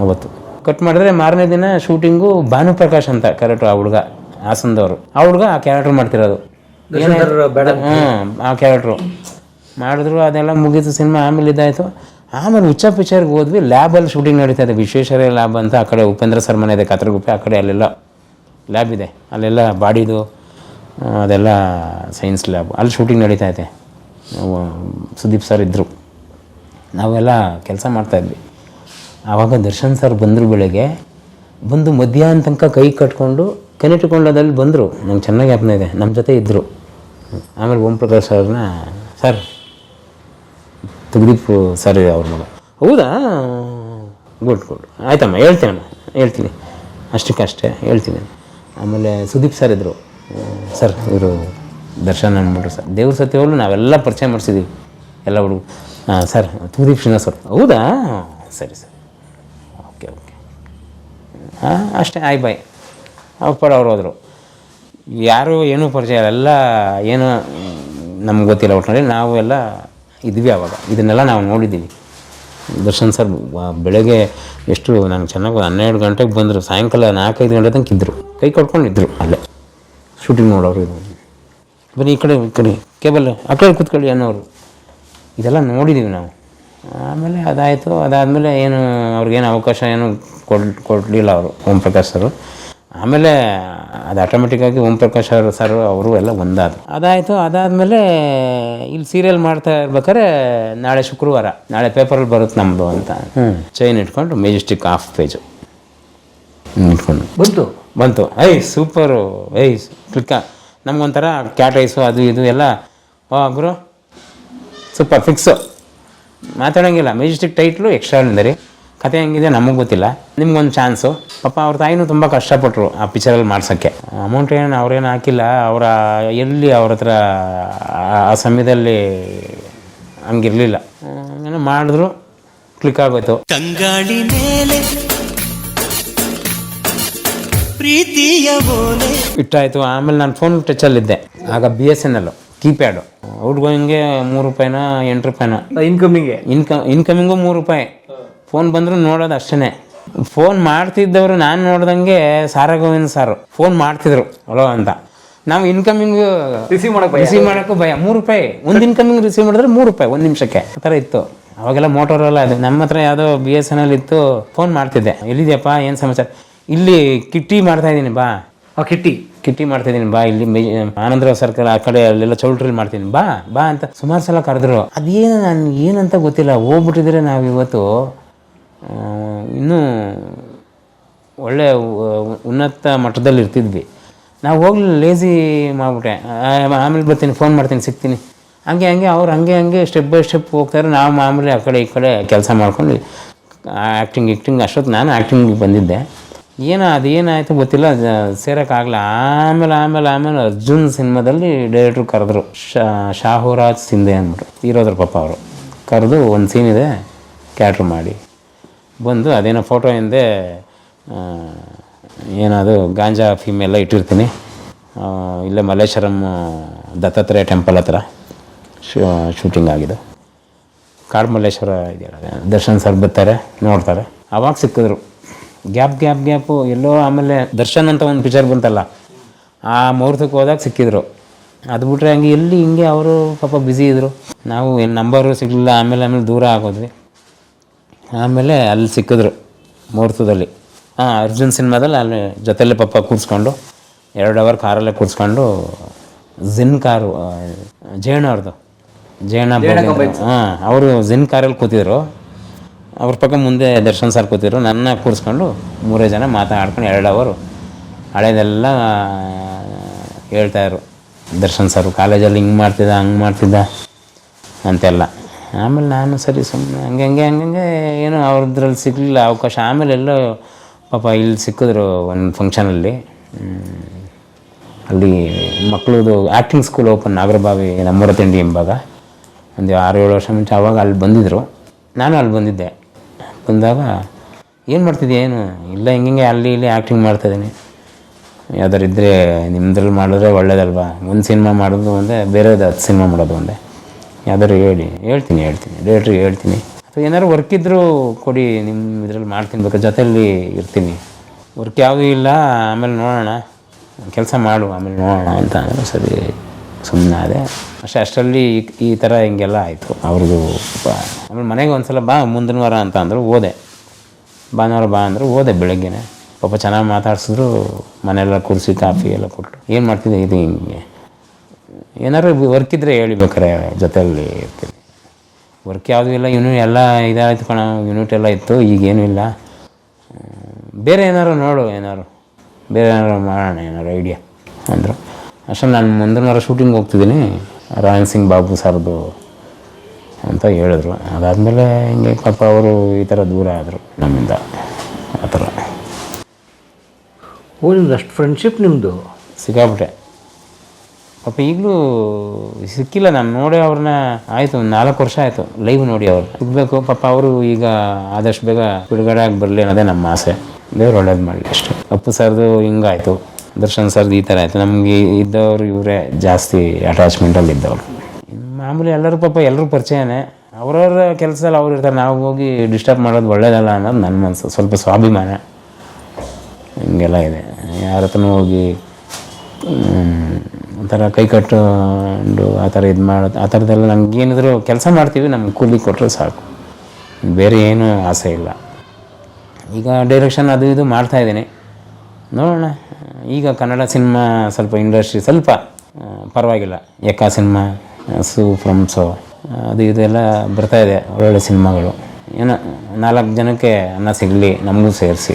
ಅವತ್ತು. ಕಟ್ ಮಾಡಿದ್ರೆ ಮಾರನೇ ದಿನ ಶೂಟಿಂಗು ಭಾನುಪ್ರಕಾಶ್ ಅಂತ ಕ್ಯಾರೆಕ್ಟರ್ ಆ ಹುಡುಗ ಹಾಸನದವರು. ಆ ಹುಡುಗ ಆ ಕ್ಯಾರೆಕ್ಟರ್ ಮಾಡ್ತಿರೋದು. ಹ್ಞೂ ಆ ಕ್ಯಾರೆಕ್ಟ್ರು. ಮಾಡಿದ್ರು, ಅದೆಲ್ಲ ಮುಗೀತು ಸಿನಿಮಾ ಆಮೇಲೆ ಇದಾಯಿತು. ಆಮೇಲೆ ಹುಚ್ಚ ಪಿಕ್ಚರ್ಗೆ ಹೋದ್ವಿ ಲ್ಯಾಬಲ್ಲಿ ಶೂಟಿಂಗ್ ನಡೀತಾ ಇದೆ. ವಿಶ್ವೇಶ್ವರ ಲ್ಯಾಬ್ ಅಂತ ಆ ಕಡೆ ಉಪೇಂದ್ರ ಸರ್ ಮನೆ ಇದೆ, ಕಾತ್ರಗುಪ್ಪೆ, ಆ ಕಡೆ ಅಲ್ಲೆಲ್ಲ ಲ್ಯಾಬ್ ಇದೆ. ಅಲ್ಲೆಲ್ಲ ಬಾಡಿದು ಅದೆಲ್ಲ ಸೈನ್ಸ್ ಲ್ಯಾಬ್ ಅಲ್ಲಿ ಶೂಟಿಂಗ್ ನಡೀತಾ ಇದೆ. ಸುದೀಪ್ ಸರ್ ಇದ್ದರು ನಾವೆಲ್ಲ ಕೆಲಸ ಮಾಡ್ತಾಯಿದ್ವಿ ಆವಾಗ ದರ್ಶನ್ ಸರ್ ಬಂದರು ಬೆಳಗ್ಗೆ, ಬಂದು ಮಧ್ಯಾಹ್ನ ತನಕ ಕೈ ಕಟ್ಕೊಂಡು ಕನೆಟ್ಕೊಂಡದಲ್ಲಿ ಬಂದರು. ನಂಗೆ ಚೆನ್ನಾಗಿ ಜ್ಞಾಪನ ಇದೆ. ನಮ್ಮ ಜೊತೆ ಇದ್ದರು ಆಮೇಲೆ ಓಂ ಪ್ರಕಾಶ್ ಸರ್ನ ಸರ್ ತುಗ್ದೀಪ್ ಸರ್ ಅವ್ರ ಮಗ. ಹೌದಾ? ಗುಡ್ ಗುಡ್ ಆಯ್ತಮ್ಮ ಹೇಳ್ತೀನಮ್ಮ ಹೇಳ್ತೀನಿ. ಅಷ್ಟಕ್ಕಷ್ಟೇ ಹೇಳ್ತೀನಿ. ಆಮೇಲೆ ಸುದೀಪ್ ಸರ್ ಇದ್ದರು ಸರ್ ಇವರು ದರ್ಶನ್ ಅಂದ್ಬಿಟ್ರು ಸರ್ ದೇವ್ರ ಸತ್ಯವಾಗ್ಲೂ ನಾವೆಲ್ಲ ಪರಿಚಯ ಮಾಡಿಸಿದ್ವಿ. ಎಲ್ಲ ಹುಡುಗರು. ಹಾಂ ಸರ್ ಸುದೀಪ್ ಶ್ರೀನಾಥ್ ಸರ್ ಹೌದಾ? ಸರಿ ಸರ್. Okay okay. ಹಾಂ ಅಷ್ಟೇ ಆಯ್ ಬಾಯ್. ಅಪ್ಪಡ ಅವ್ರು ಹೋದರು. ಯಾರು ಏನೂ ಪರಿಚಯ ಎಲ್ಲ ಏನು ನಮ್ಗೆ ಗೊತ್ತಿಲ್ಲ ಒಟ್ಟಿನಲ್ಲಿ ನಾವು ಎಲ್ಲ ಇದ್ವಿ ಆವಾಗ ಇದನ್ನೆಲ್ಲ ನಾವು ನೋಡಿದ್ದೀವಿ ದರ್ಶನ್ ಸರ್ ಬೆಳಗ್ಗೆ ಎಷ್ಟು ನಾನು ಚೆನ್ನಾಗಿ ಹನ್ನೆರಡು ಗಂಟೆಗೆ ಬಂದರು. ಸಾಯಂಕಾಲ ನಾಲ್ಕೈದು ಗಂಟೆ ತನಕ ಇದ್ದರು ಕೈ ಕೊಡ್ಕೊಂಡಿದ್ದರು ಅಲ್ಲೇ. ಶೂಟಿಂಗ್ ನೋಡೋರು ಇದು ಬನ್ನಿ ಈ ಕಡೆ ಈ ಕಡೆ ಕೇಬಲ್, ಆ ಕಡೆ ಕೂತ್ಕೊಳ್ಳಿ ಅನ್ನೋರು. ಇದೆಲ್ಲ ನೋಡಿದ್ದೀವಿ ನಾವು. ಆಮೇಲೆ ಅದಾಯಿತು. ಅದಾದಮೇಲೆ ಏನು, ಅವ್ರಿಗೇನು ಅವಕಾಶ ಏನು ಕೊಡ್, ಕೊಡಲಿಲ್ಲ ಅವರು. ಓಂ ಪ್ರಕಾಶ್ ಸರು. ಆಮೇಲೆ ಅದು ಆಟೋಮೆಟಿಕ್ಕಾಗಿ ಓಂ ಪ್ರಕಾಶ್ ಅವರು ಸರ್ ಅವರು ಎಲ್ಲ ಒಂದಾದರು. ಅದಾಯಿತು ಅದಾದಮೇಲೆ ಇಲ್ಲಿ ಸೀರಿಯಲ್ ಮಾಡ್ತಾ ಇರ್ಬೇಕಾದ್ರೆ ನಾಳೆ ಶುಕ್ರವಾರ ನಾಳೆ ಪೇಪರಲ್ಲಿ ಬರುತ್ತೆ ನಮ್ಮದು ಅಂತ. ಹ್ಞೂ ಚೈನ್ ಇಟ್ಕೊಂಡು ಮೆಜೆಸ್ಟಿಕ್ ಹಾಫ್ ಪೇಜು ಇಟ್ಕೊಂಡು ಬಂತು? ಬಂತು. ಐ ಸೂಪರು ಐ ಕ್ಲಿಕ್ಕ. ನಮಗೊಂಥರ ಕ್ಯಾಟ್ ಐಸು ಅದು ಇದು ಎಲ್ಲ. ಓ ಗುರು. ಸೂಪರ್ ಫಿಕ್ಸು ಮಾತಾಡೋಂಗಿಲ್ಲ. ಮೆಜೆಸ್ಟಿಕ್ ಟೈಟ್ಲು ಎಕ್ಸ್ಟ್ರಾಡಿನರಿ ಕತೆ ಹೆಂಗಿದೆ ನಮಗೆ ಗೊತ್ತಿಲ್ಲ. ನಿಮ್ಗೊಂದು ಚಾನ್ಸು ಪಾಪ ಅವ್ರ ತಾಯಿನೂ ತುಂಬ ಕಷ್ಟಪಟ್ಟರು ಆ ಪಿಕ್ಚರಲ್ಲಿ ಮಾಡ್ಸೋಕ್ಕೆ. ಅಮೌಂಟ್ ಏನು ಅವ್ರೇನು ಹಾಕಿಲ್ಲ ಅವರ ಎಲ್ಲಿ ಅವ್ರ ಹತ್ರ ಆ- ಸಮಯದಲ್ಲಿ ಹಂಗಿರಲಿಲ್ಲ. ಏನೋ ಮಾಡಿದ್ರು ಕ್ಲಿಕ್ ಆಗೋಯ್ತು. ತಂಗಾಳಿ ಮೇಲೆ ಪ್ರೀತಿಯ ಓಲೆ. ಇಟ್ಟಾಯಿತು. ಆಮೇಲೆ ನಾನು ಫೋನ್ ಟಚಲ್ಲಿದ್ದೆ ಆಗ B S N L keypad ಔಟ್ಗೋಯಿಂಗ್ಗೆ ಮೂರು ರೂಪಾಯಿನ ಎಂಟು ರೂಪಾಯಿನ? ಇನ್ಕಮಿಂಗ್ಗೆ ಇನ್ಕಮ್ ಇನ್ಕಮಿಂಗು ಮೂರು ರೂಪಾಯಿ. ಫೋನ್ ಬಂದರೂ ನೋಡೋದು ಅಷ್ಟೇ ಫೋನ್ ಮಾಡ್ತಿದ್ದವರು ನಾನು ನೋಡ್ದಂಗೆ ಸಾರಾ ಗೋವಿಂದ್ ಸಾರು. ಫೋನ್ ಮಾಡ್ತಿದ್ರು ಅಲೋ ಅಂತ. ನಾವು ಇನ್ಕಮಿಂಗ್ ರಿಸೀವ್ ಮಾಡಕ್. ರಿಸೀವ್ ಮಾಡೋಕ್ಕೂ ಭಯ. ಮೂರು ರೂಪಾಯಿ. ಒಂದು ಇನ್ಕಮಿಂಗ್ ರಿಸೀವ್ ಮಾಡಿದ್ರೆ ಮೂರು ರೂಪಾಯಿ ಒಂದು ನಿಮಿಷಕ್ಕೆ. ಆ ಥರ ಇತ್ತು. ಅವಾಗೆಲ್ಲ ಮೋಟೋರೆಲ್ಲ ಅದು. ನಮ್ಮ ಹತ್ರ ಯಾವುದೋ ಬಿ ಎಸ್ ಎನ್ ಎಲ್ ಇತ್ತು. ಫೋನ್ ಮಾಡ್ತಿದ್ದೆ. ಎಲ್ಲಿದೆಯಪ್ಪ? ಏನು ಸಮಾಚಾರ? ಇಲ್ಲಿ ಕಿಟ್ಟಿ ಮಾಡ್ತಾ ಇದ್ದೀನಿ ಬಾ. ಓ ಕಿಟ್ಟಿ. ಕಿಟ್ಟಿ ಮಾಡ್ತಿದ್ದೀನಿ ಬಾ. ಇಲ್ಲಿ ಆನಂದರಾವ್ ಸರ್ಕಲ್ ಆ ಕಡೆ ಅಲ್ಲೆಲ್ಲ ಚೌಲ್ಟ್ರಿಲಿ ಮಾಡ್ತೀನಿ ಬಾ ಬಾ ಅಂತ. ಸುಮಾರು ಸಲ ಕರೆದ್ರು. ಅದೇನು ನಾನು ಏನಂತ ಗೊತ್ತಿಲ್ಲ. ಹೋಗ್ಬಿಟ್ಟಿದ್ರೆ ನಾವು ಇವತ್ತು ಇನ್ನೂ ಒಳ್ಳೆಯ ಉನ್ನತ ಮಟ್ಟದಲ್ಲಿ ಇರ್ತಿದ್ವಿ. ನಾವು ಹೋಗ್ಲಿಲ್ಲ ಲೇಸಿ ಮಾಡ್ಬಿಟ್ಟೆ. ಆಮೇಲೆ ಬರ್ತೀನಿ ಫೋನ್ ಮಾಡ್ತೀನಿ, ಸಿಗ್ತೀನಿ. ಹಂಗೆ ಹಂಗೆ, ಅವ್ರು ಹಂಗೆ ಹಂಗೆ ಸ್ಟೆಪ್ ಬೈ ಸ್ಟೆಪ್ ಹೋಗ್ತಾರೆ. ನಾವು ಮಾಮೂಲಿ ಆ ಕಡೆ, ಈ ಕಡೆ ಕೆಲಸ ಮಾಡ್ಕೊಂಡು ಆ್ಯಕ್ಟಿಂಗ್ ಆ್ಯಕ್ಟಿಂಗ್ ಅಷ್ಟೊತ್ತು ನಾನು ಆ್ಯಕ್ಟಿಂಗಿಗೆ ಬಂದಿದ್ದೆ. ಏನೋ ಅದೇನಾಯಿತು ಗೊತ್ತಿಲ್ಲ ಸೇರೋಕ್ಕಾಗಲ್ಲ ಆಮೇಲೆ ಆಮೇಲೆ ಆಮೇಲೆ ಅರ್ಜುನ್ ಸಿನಿಮಾದಲ್ಲಿ ಡೈರೆಕ್ಟ್ರು ಕರೆದ್ರು. ಶಾ, ಶಾಹುರಾಜ್ ಸಿಂಧೆ ಅಂದ್ಬಿಟ್ಟು. ಇರೋದ್ರ ಪಾಪ ಅವರು. ಕರೆದು ಒಂದು ಸೀನ್ ಇದೆ ಕ್ಯಾಟ್ರ್ ಮಾಡಿ. ಬಂದು ಅದೇನೋ ಫೋಟೋ ಹಿಂದೆ ಏನದು ಗಾಂಜಾ ಫೀಮೆಲ್ಲ ಇಟ್ಟಿರ್ತೀನಿ. ಆ, ಇಲ್ಲೇ ಮಲ್ಲೇಶ್ವರಂ ದತ್ತಾತ್ರೇಯ ಟೆಂಪಲ್ ಹತ್ರ ಶೂಟಿಂಗ್ ಆಗಿದೆ. ಕಾಡು ಮಲ್ಲೇಶ್ವರ ಇದೆಯಲ್ಲ ದರ್ಶನ್ ಸರ್ ಬರ್ತಾರೆ ನೋಡ್ತಾರೆ. ಅವಾಗ ಸಿಕ್ಕಿದ್ರು. ಗ್ಯಾಪ್ ಗ್ಯಾಪ್ ಗ್ಯಾಪು ಎಲ್ಲೋ ಆಮೇಲೆ ದರ್ಶನ್ ಅಂತ ಒಂದು ಪಿಕ್ಚರ್ ಬಂತಲ್ಲ ಆ ಮುಹೂರ್ತಕ್ಕೆ ಹೋದಾಗ ಸಿಕ್ಕಿದ್ರು. ಅದು ಬಿಟ್ಟರೆ ಹಂಗೆ ಎಲ್ಲಿ ಹಿಂಗೆ ಅವರು ಪಾಪ ಬ್ಯುಸಿ ಇದ್ದರು ನಾವು ಏನು ನಂಬರು ಸಿಗಲಿಲ್ಲ ಆಮೇಲೆ ಆಮೇಲೆ ದೂರ ಆಗೋದ್ವಿ. ಆಮೇಲೆ ಅಲ್ಲಿ ಸಿಕ್ಕಿದ್ರು ಮುಹೂರ್ತದಲ್ಲಿ. ಹಾಂ ಅರ್ಜುನ್ ಸಿನಿಮಾದಲ್ಲಿ ಅಲ್ಲಿ ಜೊತೆಯಲ್ಲೇ ಪಪ್ಪ ಕೂರಿಸ್ಕೊಂಡು ಎರಡು ಅವರ್ ಕಾರಲ್ಲೇ ಕೂರಿಸ್ಕೊಂಡು ಜಿನ್ ಕಾರು ಜೇಣ ಅವ್ರದ್ದು ಜೇಣ ಹಾಂ ಅವರು ಜಿನ್ ಕಾರಲ್ಲಿ ಕೂತಿದ್ರು. ಅವ್ರ ಪಕ್ಕ ಮುಂದೆ ದರ್ಶನ್ ಸರ್ ಕೂತಿದ್ರು. ನನ್ನ ಕೂರಿಸ್ಕೊಂಡು ಮೂರೇ ಜನ ಮಾತಾಡ್ಕೊಂಡು ಎರಡು ಅವರು ಹಳೇದೆಲ್ಲ ಹೇಳ್ತಾಯಿದ್ರು ದರ್ಶನ್ ಸರ್ ಕಾಲೇಜಲ್ಲಿ ಹಿಂಗೆ ಮಾಡ್ತಿದ್ದ ಹಂಗೆ ಮಾಡ್ತಿದ್ದ? ಅಂತೆಲ್ಲ. ಆಮೇಲೆ ನಾನು ಸರಿ ಸುಮ್ಮನೆ ಹಂಗೆ ಹಂಗೆ ಹಂಗೆ ಏನೋ ಅವ್ರದ್ರಲ್ಲಿ ಸಿಗಲಿಲ್ಲ ಅವಕಾಶ. ಆಮೇಲೆ ಎಲ್ಲೋ ಪಾಪ ಇಲ್ಲಿ ಸಿಕ್ಕಿದ್ರು ಒಂದು ಫಂಕ್ಷನಲ್ಲಿ ಅಲ್ಲಿ. ಮಕ್ಕಳದು ಆ್ಯಕ್ಟಿಂಗ್ ಸ್ಕೂಲ್ ಓಪನ್ ನಾಗರಬಾವಿ ನಮ್ಮೂರ ತಿಂಡಿ ಎಂಬಾಗ ಒಂದು ಆರು, ಏಳು ವರ್ಷ ಮುಂಚೆ ಆವಾಗ ಅಲ್ಲಿ ಬಂದಿದ್ದರು ನಾನು ಅಲ್ಲಿ ಬಂದಿದ್ದೆ. ಬಂದಾಗ ಏನು ಮಾಡ್ತಿದ್ದೆ ಏನು? ಇಲ್ಲ, ಹಿಂಗೆ ಅಲ್ಲಿ, ಇಲ್ಲಿ ಆ್ಯಕ್ಟಿಂಗ್ ಮಾಡ್ತಾಯಿದ್ದೀನಿ ಯಾವ್ದಾರು ಇದ್ದರೆ ನಿಮ್ಮದ್ರಲ್ಲಿ ಮಾಡಿದ್ರೆ ಒಳ್ಳೇದಲ್ವಾ? ಒಂದು ಸಿನಿಮಾ ಮಾಡೋದು ಒಂದೇ, ಬೇರೆದು ಹತ್ತು ಸಿನಿಮಾ ಮಾಡೋದು ಒಂದೇ. ಯಾವ್ದಾದ್ರು ಹೇಳಿ. ಹೇಳ್ತೀನಿ ಹೇಳ್ತೀನಿ. ಡೇಟ್ರಿ ಹೇಳ್ತೀನಿ. ಅಥವಾ ಏನಾದ್ರು ವರ್ಕ್ ಇದ್ದರೂ ಕೊಡಿ ನಿಮ್ಮ ಇದ್ರಲ್ಲಿ ಮಾಡ್ತೀನಿ. ಬೇಕಾದ್ರೆ ಜೊತೆಯಲ್ಲಿ ಇರ್ತೀನಿ. ವರ್ಕ್ ಯಾವುದೂ ಇಲ್ಲ, ಆಮೇಲೆ ನೋಡೋಣ. ಕೆಲಸ ಮಾಡು, ಆಮೇಲೆ ನೋಡೋಣ ಅಂತ ಅಂದರೆ ಸರಿ ಸುಮ್ಮನೆ ಅದೇ ಅಷ್ಟೇ, ಅಷ್ಟರಲ್ಲಿ ಈ- ಥರ ಹಿಂಗೆಲ್ಲ ಆಯಿತು. ಅವ್ರದ್ದು ಆಮೇಲೆ ಮನೆಗೆ ಒಂದು ಸಲ ಬಾ, ಮುಂದಿನ ವಾರ ಅಂತ ಅಂದರು ಓದೆ ಭಾನುವಾರ ಬಾ ಅಂದರು ಓದೆ ಬೆಳಗ್ಗೆನೆ. ಪಾಪ ಚೆನ್ನಾಗಿ ಮಾತಾಡ್ಸಿದ್ರು, ಮನೆಯೆಲ್ಲ ಕುರ್ಸಿ, ಕಾಫಿ ಎಲ್ಲ ಕೊಟ್ಟರು ಏನು ಮಾಡ್ತಿದ್ದೆ ಇದು ಹಿಂಗೆ? ಏನಾದ್ರು ವರ್ಕ್ ಇದ್ದರೆ ಹೇಳಿ ಬೇಕಾರೆ ಜೊತೆಯಲ್ಲಿ ಇರ್ತೀನಿ. ವರ್ಕ್ ಯಾವುದೂ ಇಲ್ಲ ಇನ್ನೂ ಎಲ್ಲ ಇದಾಯ್ತು ಕಣ ಯೂನಿಟ್ ಎಲ್ಲ ಇತ್ತು ಈಗೇನೂ ಇಲ್ಲ. ಬೇರೆ ಏನಾರು ನೋಡು ಏನಾರು ಬೇರೆ ಏನಾರು ಮಾಡೋಣ ಏನಾರು ಐಡಿಯಾ ಅಂದರು. ಅಷ್ಟೇ ನಾನು ಮುಂದಿನ ವಾರ ಶೂಟಿಂಗ್ ಹೋಗ್ತಿದ್ದೀನಿ ರಾಯನ್ ಸಿಂಗ್ ಬಾಬು ಸರ್ದು ಅಂತ ಹೇಳಿದ್ರು. ಅದಾದಮೇಲೆ ಹಿಂಗೆ ಪಾಪ ಅವರು ಈ ಥರ ದೂರ ಆದರು ನಮ್ಮಿಂದ ಆ ಥರ. ಓ ನಿಮ್ದು ಅಷ್ಟು ಫ್ರೆಂಡ್ಶಿಪ್ ನಿಮ್ಮದು ಸಿಕ್ಕಾಬಿಟ್ಟೆ ಪಾಪ ಈಗಲೂ ಸಿಕ್ಕಿಲ್ಲ, ನಾನು ನೋಡಿ ಅವ್ರನ್ನ. ಆಯಿತು, ಒಂದು ನಾಲ್ಕು ವರ್ಷ ಆಯಿತು ಲೈವ್ ನೋಡಿ ಅವ್ರು. ಸಿಗಬೇಕು, ಪಾಪ ಅವರು ಈಗ ಆದಷ್ಟು ಬೇಗ ಬಿಡುಗಡೆ ಆಗಿ ಬರಲಿ ಅನ್ನೋದೇ ನಮ್ಮ ಆಸೆ. ದೇವ್ರು ಒಳ್ಳೇದು ಮಾಡಲಿ ಅಷ್ಟೇ. ಅಪ್ಪು ಸರ್ದು ಹಿಂಗಾಯಿತು, ದರ್ಶನ್ ಸರ್ದು ಈ ಥರ ಆಯಿತು. ನಮಗೆ ಇದ್ದವರು ಇವರೇ ಜಾಸ್ತಿ ಅಟ್ಯಾಚ್ಮೆಂಟಲ್ಲಿ ಇದ್ದವರು. ಮಾಮೂಲಿ ಎಲ್ಲರೂ ಪಾಪ ಎಲ್ಲರೂ ಪರಿಚಯನೇ. ಅವರವ್ರ ಕೆಲಸದಲ್ಲಿ ಅವ್ರು ಇರ್ತಾರೆ. ನಾವು ಹೋಗಿ ಡಿಸ್ಟರ್ಬ್ ಮಾಡೋದು ಒಳ್ಳೇದಲ್ಲ ಅನ್ನೋದು ನನ್ನ ಮನಸ್ಸು ಸ್ವಲ್ಪ ಸ್ವಾಭಿಮಾನ. ಹಿಂಗೆಲ್ಲ ಇದೆ. ಯಾರ ಹತ್ರನೂ ಹೋಗಿ ಒಂಥರ ಕೈ ಕಟ್ಟು ಆ ಥರ ಇದು ಮಾಡೋದು ಆ ಥರದ್ದೆಲ್ಲ ನಮ್ಗೆ ಏನಿದ್ರು ಕೆಲಸ ಮಾಡ್ತೀವಿ ನಮ್ಗೆ ಕೂಲಿ ಕೊಟ್ಟರೆ ಸಾಕು. ಬೇರೆ ಏನೂ ಆಸೆ ಇಲ್ಲ. ಈಗ ಡೈರೆಕ್ಷನ್ ಅದು ಇದು ಮಾಡ್ತಾಯಿದ್ದೀನಿ ನೋಡೋಣ. ಈಗ ಕನ್ನಡ ಸಿನಿಮಾ ಸ್ವಲ್ಪ ಇಂಡಸ್ಟ್ರಿ ಸ್ವಲ್ಪ ಪರವಾಗಿಲ್ಲ. ಎಕ್ಕ ಸಿನಿಮಾ, ಸು ಫ್ರಮ್ ಸೊ, ಅದು ಇದೆಲ್ಲ ಬರ್ತಾಯಿದೆ ಒಳ್ಳೊಳ್ಳೆ ಸಿನಿಮಾಗಳು. ಏನೋ ನಾಲ್ಕು ಜನಕ್ಕೆ ಅನ್ನ ಸಿಗಲಿ, ನಮಗೂ ಸೇರಿಸಿ.